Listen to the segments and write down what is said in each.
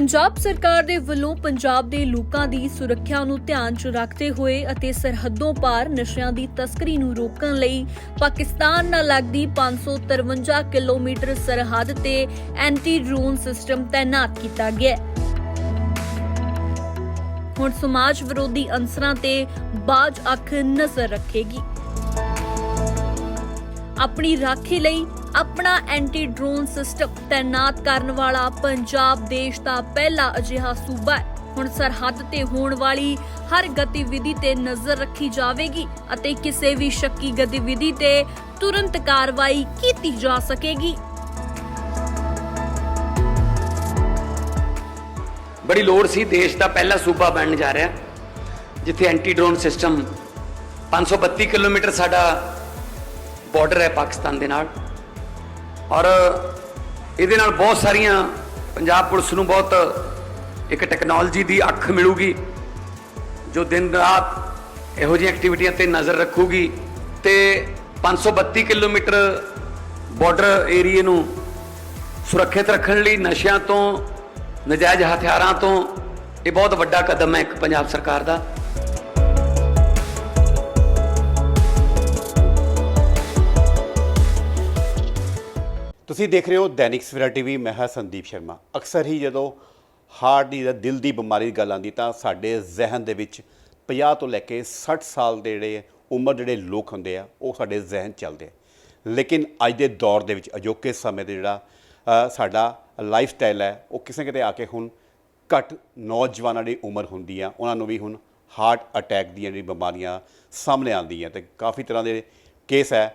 ਪੰਜਾਬ ਸਰਕਾਰ ਦੇ ਵੱਲੋਂ ਪੰਜਾਬ ਦੇ ਲੋਕਾਂ ਦੀ ਸੁਰੱਖਿਆ ਨੂੰ ਧਿਆਨ 'ਚ ਰੱਖਦੇ ਹੋਏ ਅਤੇ ਸਰਹੱਦੋਂ ਪਾਰ ਨਸ਼ਿਆਂ ਦੀ ਤਸਕਰੀ ਨੂੰ ਰੋਕਣ ਲਈ ਪਾਕਿਸਤਾਨ ਨਾਲ ਲੱਗਦੀ 553 ਕਿਲੋਮੀਟਰ ਸਰਹੱਦ ਤੇ ਐਂਟੀ ਡਰੋਨ ਸਿਸਟਮ ਤਾਇਨਾਤ ਕੀਤਾ ਗਿਆ ਹੈ। ਹੁਣ ਸਮਾਜ ਵਿਰੋਧੀ ਅੰਸਰਾਂ ਤੇ ਬਾਜ ਅੱਖ ਨਜ਼ਰ ਰੱਖੇਗੀ। ਆਪਣੀ ਰਾਖੀ ਲਈ ਆਪਣਾ ਐਂਟੀ ਡਰੋਨ ਸਿਸਟਮ ਤਾਇਨਾਤ ਕਰਨ ਵਾਲਾ ਪੰਜਾਬ ਦੇਸ਼ ਦਾ ਪਹਿਲਾ ਅਜਿਹਾ ਸੂਬਾ ਹੈ। ਹੁਣ ਸਰਹੱਦ ਤੇ ਹੋਣ ਵਾਲੀ ਹਰ ਗਤੀਵਿਧੀ ਤੇ ਨਜ਼ਰ ਰੱਖੀ ਜਾਵੇਗੀ ਅਤੇ ਕਿਸੇ ਵੀ ਸ਼ੱਕੀ ਗਤੀਵਿਧੀ ਤੇ ਤੁਰੰਤ ਕਾਰਵਾਈ ਕੀਤੀ ਜਾ ਸਕੇਗੀ। ਬੜੀ ਲੋੜ ਸੀ ਦੇਸ਼ ਦਾ ਪਹਿਲਾ ਸੂਬਾ ਬਣਨ ਜਾ ਰਿਹਾ, ਜਿੱਥੇ ਐਂਟੀ ਡਰੋਨ ਸਿਸਟਮ 532 ਕਿਲੋਮੀਟਰ ਸਾਡਾ ਬਾਰਡਰ ਹੈ ਪਾਕਿਸਤਾਨ ਦੇ ਨਾਲ। ਔਰ ਇਹਦੇ ਨਾਲ ਬਹੁਤ ਸਾਰੀਆਂ ਪੰਜਾਬ ਪੁਲਿਸ ਨੂੰ ਬਹੁਤ ਇੱਕ ਟੈਕਨੋਲੋਜੀ ਦੀ ਅੱਖ ਮਿਲੂਗੀ, ਜੋ ਦਿਨ ਰਾਤ ਇਹੋ ਜਿਹੀਆਂ ਐਕਟੀਵਿਟੀਆਂ ਤੇ ਨਜ਼ਰ ਰੱਖੂਗੀ ਤੇ 532 ਕਿਲੋਮੀਟਰ ਬਾਰਡਰ ਏਰੀਏ ਨੂੰ ਸੁਰੱਖਿਅਤ ਰੱਖਣ ਲਈ ਨਸ਼ਿਆਂ ਤੋਂ, ਨਜਾਇਜ਼ ਹਥਿਆਰਾਂ ਤੋਂ ਇਹ ਬਹੁਤ ਵੱਡਾ ਕਦਮ ਹੈ ਇੱਕ ਪੰਜਾਬ ਸਰਕਾਰ ਦਾ। ਤੁਸੀਂ ਦੇਖ ਰਹੇ ਹੋ ਦੈਨਿਕ ਸਵੇਰਾ ਟੀਵੀ, ਮੈਂ ਹਾਂ ਸੰਦੀਪ ਸ਼ਰਮਾ। ਅਕਸਰ ਹੀ ਜਦੋਂ ਹਾਰਟ ਦੀ ਜਾਂ ਦਿਲ ਦੀ ਬਿਮਾਰੀ ਦੀ ਗੱਲ ਆਉਂਦੀ ਤਾਂ ਸਾਡੇ ਜ਼ਿਹਨ ਦੇ ਵਿੱਚ 50 ਤੋਂ ਲੈ ਕੇ 60 ਸਾਲ ਦੇ ਜਿਹੜੇ ਉਮਰ ਜਿਹੜੇ ਲੋਕ ਹੁੰਦੇ ਆ, ਉਹ ਸਾਡੇ ਜ਼ਿਹਨ 'ਚ ਚੱਲਦੇ ਆ। ਲੇਕਿਨ ਅੱਜ ਦੇ ਦੌਰ ਦੇ ਵਿੱਚ, ਅਜੋਕੇ ਸਮੇਂ ਦੇ ਜਿਹੜਾ ਸਾਡਾ ਲਾਈਫ ਸਟਾਈਲ ਹੈ, ਉਹ ਕਿਸੇ ਕਿਤੇ ਆ ਕੇ ਹੁਣ ਘੱਟ ਨੌਜਵਾਨਾਂ ਦੀ ਉਮਰ ਹੁੰਦੀ ਆ, ਉਹਨਾਂ ਨੂੰ ਵੀ ਹੁਣ ਹਾਰਟ ਅਟੈਕ ਦੀਆਂ ਜਿਹੜੀ ਬਿਮਾਰੀਆਂ ਸਾਹਮਣੇ ਆਉਂਦੀਆਂ ਤੇ ਕਾਫੀ ਤਰ੍ਹਾਂ ਦੇ ਕੇਸ ਹੈ,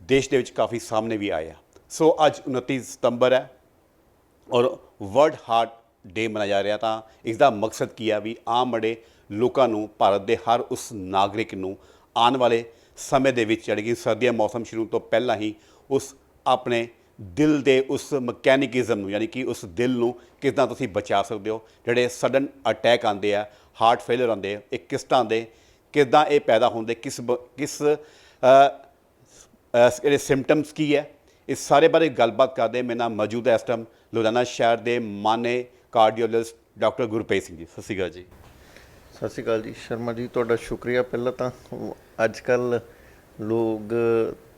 ਦੇਸ਼ ਦੇ ਵਿੱਚ ਕਾਫੀ ਸਾਹਮਣੇ ਵੀ ਆਏ ਆ। ਸੋ ਅੱਜ 29 ਸਤੰਬਰ ਹੈ ਔਰ ਵਰਲਡ ਹਾਰਟ ਡੇ ਮਨਾਇਆ ਜਾ ਰਿਹਾ ਤਾਂ ਇਸ ਦਾ ਮਕਸਦ ਕੀ ਆ ਵੀ ਆਮ ਬੜੇ ਲੋਕਾਂ ਨੂੰ ਭਾਰਤ ਦੇ ਹਰ ਉਸ ਨਾਗਰਿਕ ਨੂੰ ਆਉਣ ਵਾਲੇ ਸਮੇਂ ਦੇ ਵਿੱਚ ਜਿਹੜੀ ਕਿ ਸਰਦੀਆਂ ਮੌਸਮ ਸ਼ੁਰੂ ਤੋਂ ਪਹਿਲਾਂ ਹੀ ਉਸ ਆਪਣੇ ਦਿਲ ਦੇ ਉਸ ਮਕੈਨਿਕਿਜ਼ਮ ਨੂੰ ਯਾਨੀ ਕਿ ਉਸ ਦਿਲ ਨੂੰ ਕਿੱਦਾਂ ਤੁਸੀਂ ਬਚਾ ਸਕਦੇ ਹੋ? ਜਿਹੜੇ ਸਡਨ ਅਟੈਕ ਆਉਂਦੇ ਆ ਹਾਰਟ ਫੇਲਰ ਆਉਂਦੇ ਆ ਇਹ ਕਿਸ ਤਰ੍ਹਾਂ ਦੇ ਕਿੱਦਾਂ ਇਹ ਪੈਦਾ ਹੁੰਦੇ ਕਿਸ ਬ- ਕਿਸ ਅ, ਸਿੰਪਟਮਸ ਕੀ ਹੈ? ਇਸ ਸਾਰੇ ਬਾਰੇ ਗੱਲਬਾਤ ਕਰਦੇ ਮੇਰੇ ਨਾਲ ਮੌਜੂਦ ਹੈ ਇਸ ਟਾਈਮ ਲੁਧਿਆਣਾ ਸ਼ਹਿਰ ਦੇ ਮਾਨੇ ਕਾਰਡੀਓਲੋਜਿਸਟ ਡਾਕਟਰ ਗੁਰਪ੍ਰੀਤ ਸਿੰਘ ਜੀ। ਸਤਿ ਸ਼੍ਰੀ ਅਕਾਲ ਜੀ। ਸਤਿ ਸ਼੍ਰੀ ਅਕਾਲ ਜੀ। ਸ਼ਰਮਾ ਜੀ ਤੁਹਾਡਾ ਸ਼ੁਕਰੀਆ। ਪਹਿਲਾਂ ਤਾਂ ਅੱਜ ਕੱਲ ਲੋਕ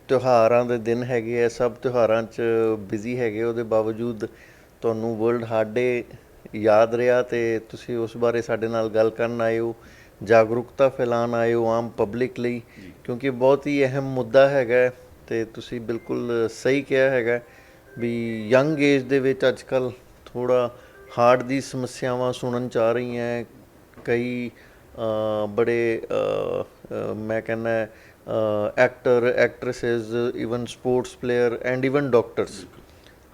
ਤਿਉਹਾਰਾਂ ਦੇ ਦਿਨ ਹੈਗੇ ਆ ਸਭ ਤਿਉਹਾਰਾਂ 'ਚ ਬਿਜ਼ੀ ਹੈਗੇ ਉਹਦੇ ਬਾਵਜੂਦ ਤੁਹਾਨੂੰ ਵਰਲਡ ਹਾਰਟ ਡੇ ਯਾਦ ਰਿਹਾ ਤੇ ਤੁਸੀਂ ਉਸ ਬਾਰੇ ਸਾਡੇ ਨਾਲ ਗੱਲ ਕਰਨ ਆਏ ਹੋ। ਜਾਗਰੂਕਤਾ ਫੈਲਾਉਣ ਆਏ ਹੋ ਆਮ ਪਬਲਿਕ ਲਈ। ਕਿਉਂਕਿ ਬਹੁਤ ਹੀ ਅਹਿਮ ਮੁੱਦਾ ਹੈਗਾ। ਤੇ ਤੁਸੀਂ ਬਿਲਕੁਲ ਸਹੀ ਕਿਹਾ ਹੈਗਾ ਵੀ ਯੰਗ ਏਜ ਦੇ ਵਿੱਚ ਅੱਜ ਕੱਲ ਥੋੜਾ ਹਾਰਟ ਦੀ ਸਮੱਸਿਆਵਾਂ ਸੁਣਨ ਚ ਆ ਰਹੀਆਂ ਕਈ ਬੜੇ ਮੈਂ ਕਹਿੰਦਾ actor actresses even sports player and even doctors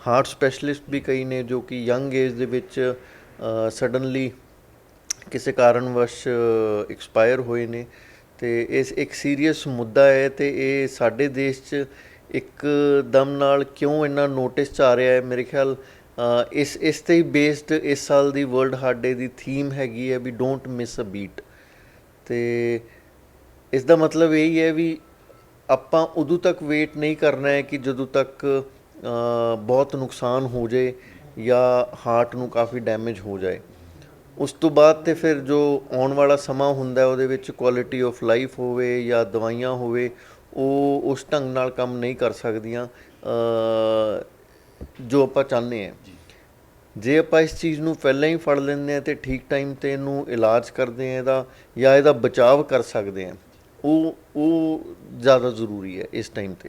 heart specialist ਵੀ ਕਈ ਨੇ ਜੋ ਕਿ ਯੰਗ ਏਜ ਦੇ ਵਿੱਚ ਸਡਨਲੀ ਕਿਸੇ ਕਾਰਨਵਸ਼ ਐਕਸਪਾਇਰ ਹੋਏ ਨੇ। ਤੇ ਇਸ ਇੱਕ ਸੀਰੀਅਸ ਮੁੱਦਾ ਹੈ ਤੇ ਇਹ ਸਾਡੇ ਦੇਸ਼ 'ਚ ਇੱਕ ਦਮ ਨਾਲ ਕਿਉਂ ਇੰਨਾ ਨੋਟਿਸ 'ਚ ਆ ਰਿਹਾ ਹੈ? ਮੇਰੇ ਖਿਆਲ ਇਸ ਇਸ ਤੇ ਹੀ ਬੇਸਡ ਇਸ ਸਾਲ ਦੀ ਵਰਲਡ ਹਾਰਟ ਡੇ ਦੀ ਥੀਮ ਹੈਗੀ ਹੈ ਵੀ ਡੋਂਟ ਮਿਸ ਅ ਬੀਟ ਤੇ ਇਸ ਦਾ ਮਤਲਬ ਇਹ ਹੀ ਹੈ ਵੀ ਆਪਾਂ ਉਦੋਂ ਤੱਕ ਵੇਟ ਨਹੀਂ ਕਰਨਾ ਹੈ ਕਿ ਜਦੋਂ ਤੱਕ ਬਹੁਤ ਨੁਕਸਾਨ ਹੋ ਜਾਏ ਜਾਂ ਹਾਰਟ ਨੂੰ ਕਾਫੀ ਡੈਮੇਜ ਹੋ ਜਾਏ। ਉਸ ਤੋਂ ਬਾਅਦ ਤੇ ਫਿਰ ਜੋ ਆਉਣ ਵਾਲਾ ਸਮਾਂ ਹੁੰਦਾ ਉਹਦੇ ਵਿੱਚ ਕੁਆਲਿਟੀ ਆਫ ਲਾਈਫ ਹੋਵੇ ਜਾਂ ਦਵਾਈਆਂ ਹੋਵੇ ਉਹ ਉਸ ਢੰਗ ਨਾਲ ਕੰਮ ਨਹੀਂ ਕਰ ਸਕਦੀਆਂ ਜੋ ਆਪਾਂ ਚਾਹੁੰਦੇ ਹਾਂ। ਜੇ। ਆਪਾਂ ਇਸ ਚੀਜ਼ ਨੂੰ ਪਹਿਲਾਂ ਹੀ ਫੜ ਲੈਂਦੇ ਆ ਤੇ ਠੀਕ ਟਾਈਮ ਤੇ ਇਹਨੂੰ ਇਲਾਜ ਕਰਦੇ ਆ ਇਹਦਾ ਜਾਂ ਇਹਦਾ ਬਚਾਅ ਕਰ ਸਕਦੇ ਆ ਉਹ ਉਹ ਜ਼ਿਆਦਾ ਜ਼ਰੂਰੀ ਹੈ ਇਸ ਟਾਈਮ ਤੇ।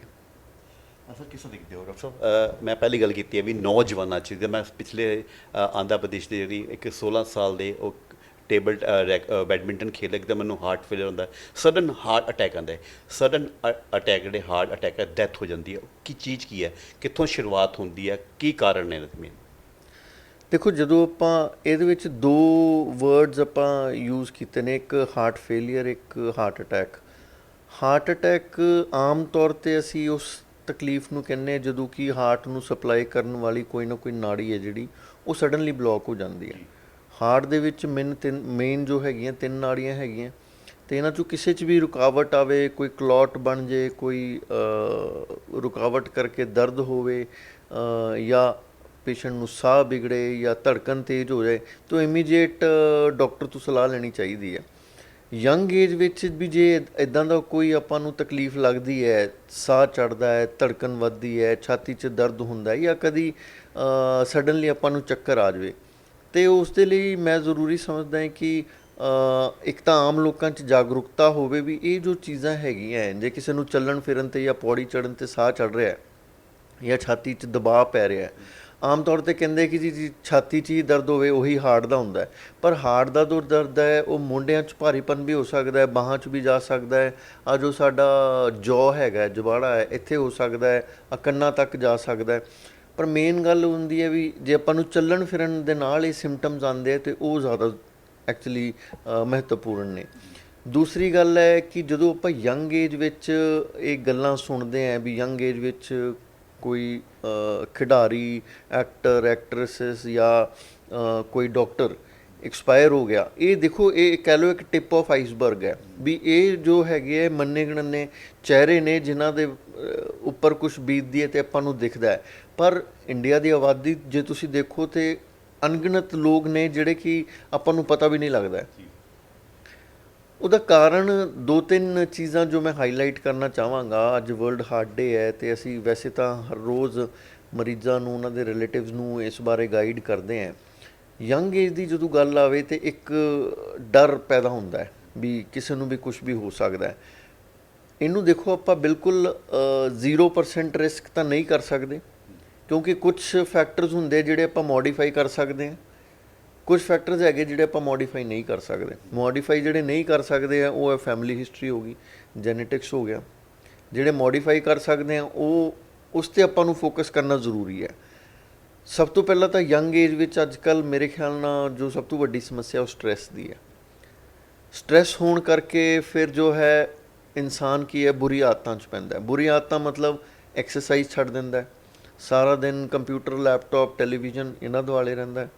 ਅਸਲ ਕਿਸ ਤਰ੍ਹਾਂ ਦੇਖਦੇ ਹੋ ਡਾਕਟਰ ਸਾਹਿਬ? ਮੈਂ ਪਹਿਲੀ ਗੱਲ ਕੀਤੀ ਹੈ ਵੀ ਨੌਜਵਾਨਾਂ ਚ ਮੈਂ ਪਿਛਲੇ ਆਂਧਰਾ ਪ੍ਰਦੇਸ਼ ਦੇ ਜਿਹੜੀ ਇੱਕ 16 ਸਾਲ ਦੇ ਉਹ ਟੇਬਲ ਬੈਡਮਿੰਟਨ ਖੇਡਦੇ ਇੱਕਦਮ ਮੈਨੂੰ ਹਾਰਟ ਫੇਲਰ ਹੁੰਦਾ ਸਡਨ ਹਾਰਟ ਅਟੈਕ ਆਉਂਦਾ ਹੈ। ਸਡਨ ਅਟੈਕ ਜਿਹੜੇ ਹਾਰਟ ਅਟੈਕ ਹੈ ਡੈਥ ਹੋ ਜਾਂਦੀ ਹੈ। ਉਹ ਕੀ ਚੀਜ਼ ਕੀ ਹੈ? ਕਿੱਥੋਂ ਸ਼ੁਰੂਆਤ ਹੁੰਦੀ ਹੈ? ਕੀ ਕਾਰਨ ਨੇ ਇਹਦੇ ਮੇਨ ਦੇਖੋ ਜਦੋਂ ਆਪਾਂ ਇਹਦੇ ਵਿੱਚ ਦੋ ਵਰਡਸ ਆਪਾਂ ਯੂਜ਼ ਕੀਤੇ ਨੇ ਇੱਕ ਹਾਰਟ ਫੇਲਿਅਰ ਇੱਕ ਹਾਰਟ ਅਟੈਕ ਹਾਰਟ ਅਟੈਕ ਆਮ ਤੌਰ ਤੇ ਅਸੀਂ ਉਸ ਤਕਲੀਫ ਨੂੰ ਕਹਿੰਦੇ ਜਦੋਂ ਕਿ ਹਾਰਟ ਨੂੰ ਸਪਲਾਈ ਕਰਨ ਵਾਲੀ ਕੋਈ ਨਾ ਕੋਈ ਨਾੜੀ ਹੈ ਜਿਹੜੀ, ਉਹ ਸਡਨਲੀ ਬਲੌਕ ਹੋ ਜਾਂਦੀ ਹੈ। ਹਾਰਟ ਦੇ ਵਿੱਚ ਮੇਨ ਤਿੰਨ ਮੇਨ ਜੋ ਹੈਗੀਆਂ, ਤਿੰਨ ਨਾੜੀਆਂ ਹੈਗੀਆਂ, ਤੇ ਇਹਨਾਂ ਚੋਂ ਕਿਸੇ 'ਚ ਵੀ ਰੁਕਾਵਟ ਆਵੇ, ਕੋਈ ਕਲੌਟ ਬਣ ਜੇ, ਕੋਈ ਰੁਕਾਵਟ ਕਰਕੇ ਦਰਦ ਹੋਵੇ ਜਾਂ ਪੇਸ਼ੈਂਟ ਨੂੰ ਸਾਹ ਵਿਗੜੇ ਜਾਂ ਧੜਕਣ ਤੇਜ਼ ਹੋ ਜਾਏ, ਤਾਂ ਇਮੀਡੀਏਟ ਡਾਕਟਰ ਤੋਂ ਸਲਾਹ ਲੈਣੀ ਚਾਹੀਦੀ ਹੈ। ਯੰਗ ਏਜ ਵਿੱਚ ਵੀ ਜੇ ਇਦਾਂ ਦਾ ਕੋਈ ਆਪਾਂ ਨੂੰ ਤਕਲੀਫ ਲੱਗਦੀ ਹੈ, ਸਾਹ ਚੜਦਾ ਹੈ ਧੜਕਨ ਵੱਧਦੀ ਹੈ, ਛਾਤੀ 'ਚ ਦਰਦ ਹੁੰਦਾ ਹੈ ਜਾਂ ਕਦੀ ਸਡਨਲੀ ਆਪਾਂ ਨੂੰ ਚੱਕਰ ਆ ਜਾਵੇ, ਤੇ ਉਸ ਦੇ ਲਈ ਮੈਂ ਜ਼ਰੂਰੀ ਸਮਝਦਾ ਹਾਂ ਕਿ ਇੱਕ ਤਾਂ ਆਮ ਲੋਕਾਂ 'ਚ ਜਾਗਰੂਕਤਾ ਹੋਵੇ ਵੀ ਇਹ ਜੋ ਚੀਜ਼ਾਂ ਹੈਗੀਆਂ ਜੇ ਕਿਸੇ ਨੂੰ ਚੱਲਣ ਫਿਰਨ ਤੇ ਜਾਂ ਪੌੜੀ ਚੜਨ ਤੇ ਸਾਹ ਚੜ ਰਿਹਾ ਹੈ ਜਾਂ ਛਾਤੀ 'ਚ ਦਬਾਅ ਪੈ ਰਿਹਾ ਹੈ ਆਮ ਤੌਰ ਤੇ ਕਹਿੰਦੇ ਕਿ ਜੀ ਜੀ ਛਾਤੀ 'ਚ ਹੀ ਦਰਦ ਹੋਵੇ, ਉਹੀ ਹਾਰਟ ਦਾ ਹੁੰਦਾ ਹੈ। ਪਰ ਹਾਰਟ ਦਾ ਜੋ ਦਰਦ ਹੈ, ਉਹ ਮੋਢਿਆਂ 'ਚ ਭਾਰੀਪਨ ਵੀ ਹੋ ਸਕਦਾ ਹੈ, ਬਾਹਾਂ 'ਚ ਵੀ ਜਾ ਸਕਦਾ ਹੈ। ਆ ਜੋ ਸਾਡਾ ਜੌ ਹੈਗਾ ਜਵਾੜਾ ਹੈ, ਇੱਥੇ ਹੋ ਸਕਦਾ ਹੈ, ਆ ਕੰਨਾਂ ਤੱਕ ਜਾ ਸਕਦਾ ਹੈ। ਪਰ ਮੇਨ ਗੱਲ ਹੁੰਦੀ ਹੈ ਵੀ ਜੇ ਆਪਾਂ ਨੂੰ ਚੱਲਣ ਫਿਰਨ ਦੇ ਨਾਲ ਇਹ ਸਿੰਪਟਮਸ ਆਉਂਦੇ ਆ, ਤੇ ਉਹ ਜ਼ਿਆਦਾ ਐਕਚੁਅਲੀ ਮਹੱਤਵਪੂਰਨ ਨੇ। ਦੂਸਰੀ ਗੱਲ ਹੈ ਕਿ ਜਦੋਂ ਆਪਾਂ ਯੰਗ ਏਜ ਵਿੱਚ ਇਹ ਗੱਲਾਂ ਸੁਣਦੇ ਆਂ ਵੀ ਯੰਗ ਏਜ ਵਿੱਚ ਕੋਈ ਖਿਡਾਰੀ ਐਕਟਰ ਐਕਟ੍ਰੈਸਸ ਜਾਂ ਕੋਈ ਡਾਕਟਰ ਐਕਸਪਾਇਰ ਹੋ ਗਿਆ, ਇਹ ਦੇਖੋ, ਇਹ ਕਹਿ ਲਓ ਇੱਕ ਟਿਪ ਆਫ ਆਈਸਬਰਗ ਹੈ ਵੀ ਇਹ ਜੋ ਹੈਗੇ ਹੈ ਮੰਨੇ ਗਣਨੇ ਚਿਹਰੇ ਨੇ ਜਿਨ੍ਹਾਂ ਦੇ ਉੱਪਰ ਕੁਝ ਬੀਤਦੀ ਹੈ ਤੇ ਆਪਾਂ ਨੂੰ ਦਿਖਦਾ ਹੈ। ਪਰ ਇੰਡੀਆ ਦੀ ਆਬਾਦੀ, ਜੇ ਤੁਸੀਂ ਦੇਖੋ ਤੇ ਅਣਗਿਣਤ ਲੋਕ ਨੇ ਜਿਹੜੇ ਕਿ ਆਪਾਂ ਨੂੰ ਪਤਾ ਵੀ ਨਹੀਂ ਲੱਗਦਾ ਉਹਦਾ ਕਾਰਨ ਦੋ ਤਿੰਨ ਚੀਜ਼ਾਂ ਜੋ ਮੈਂ ਹਾਈਲਾਈਟ ਕਰਨਾ ਚਾਹਾਂਗਾ। ਅੱਜ ਵਰਲਡ ਹਾਰਟ ਡੇ ਹੈ ਤੇ ਅਸੀਂ ਵੈਸੇ ਤਾਂ ਹਰ ਰੋਜ਼ ਮਰੀਜ਼ਾਂ ਨੂੰ ਉਹਨਾਂ ਦੇ ਰਿਲੇਟਿਵਸ ਨੂੰ ਇਸ ਬਾਰੇ ਗਾਈਡ ਕਰਦੇ ਹਾਂ। ਯੰਗ ਏਜ ਦੀ ਜਦੋਂ ਗੱਲ ਆਵੇ ਤੇ ਇੱਕ ਡਰ ਪੈਦਾ ਹੁੰਦਾ ਹੈ ਵੀ ਕਿਸੇ ਨੂੰ ਵੀ ਕੁਝ ਵੀ ਹੋ ਸਕਦਾ ਹੈ। ਇਹਨੂੰ ਦੇਖੋ ਆਪਾਂ ਬਿਲਕੁਲ ਅ, 0% ਰਿਸਕ ਤਾਂ ਨਹੀਂ ਕਰ ਸਕਦੇ ਕਿਉਂਕਿ ਕੁਝ ਫੈਕਟਰਸ ਹੁੰਦੇ ਜਿਹੜੇ ਆਪਾਂ ਮੋਡੀਫਾਈ ਕਰ ਸਕਦੇ ਹਾਂ। ਕੁਝ ਫੈਕਟਰਸ ਹੈਗੇ ਜਿਹੜੇ ਆਪਾਂ ਮੋਡੀਫਾਈ ਨਹੀਂ ਕਰ ਸਕਦੇ। ਮੋਡੀਫਾਈ ਜਿਹੜੇ ਨਹੀਂ ਕਰ ਸਕਦੇ ਆ, ਉਹ ਹੈ ਫੈਮਿਲੀ ਹਿਸਟਰੀ ਹੋ ਗਈ ਜੈਨੇਟਿਕਸ ਹੋ ਗਿਆ। ਜਿਹੜੇ ਮੋਡੀਫਾਈ ਕਰ ਸਕਦੇ ਆ, ਉਹ, ਉਸ ਤੇ ਆਪਾਂ ਨੂੰ ਫੋਕਸ ਕਰਨਾ ਜ਼ਰੂਰੀ ਹੈ। ਸਭ ਤੋਂ ਪਹਿਲਾਂ ਤਾਂ ਯੰਗ ਏਜ ਵਿੱਚ ਅੱਜ ਕੱਲ ਮੇਰੇ ਖਿਆਲ ਨਾਲ ਜੋ ਸਭ ਤੋਂ ਵੱਡੀ ਸਮੱਸਿਆ ਉਹ ਸਟ੍ਰੈਸ ਦੀ ਹੈ। ਸਟ੍ਰੈਸ ਹੋਣ ਕਰਕੇ ਫਿਰ ਜੋ ਹੈ, ਇਨਸਾਨ ਕੀ ਹੈ, ਬੁਰੀ ਆਦਤਾਂ 'ਚ ਪੈਂਦਾ ਹੈ। ਬੁਰੀ ਆਦਤਾਂ ਮਤਲਬ ਐਕਸਰਸਾਈਜ਼ ਛੱਡ ਦਿੰਦਾ ਹੈ। ਸਾਰਾ ਦਿਨ ਕੰਪਿਊਟਰ ਲੈਪਟਾਪ ਟੈਲੀਵਿਜ਼ਨ ਇਹਨਾਂ ਦੁਆਲੇ ਰਹਿੰਦਾ ਹੈ।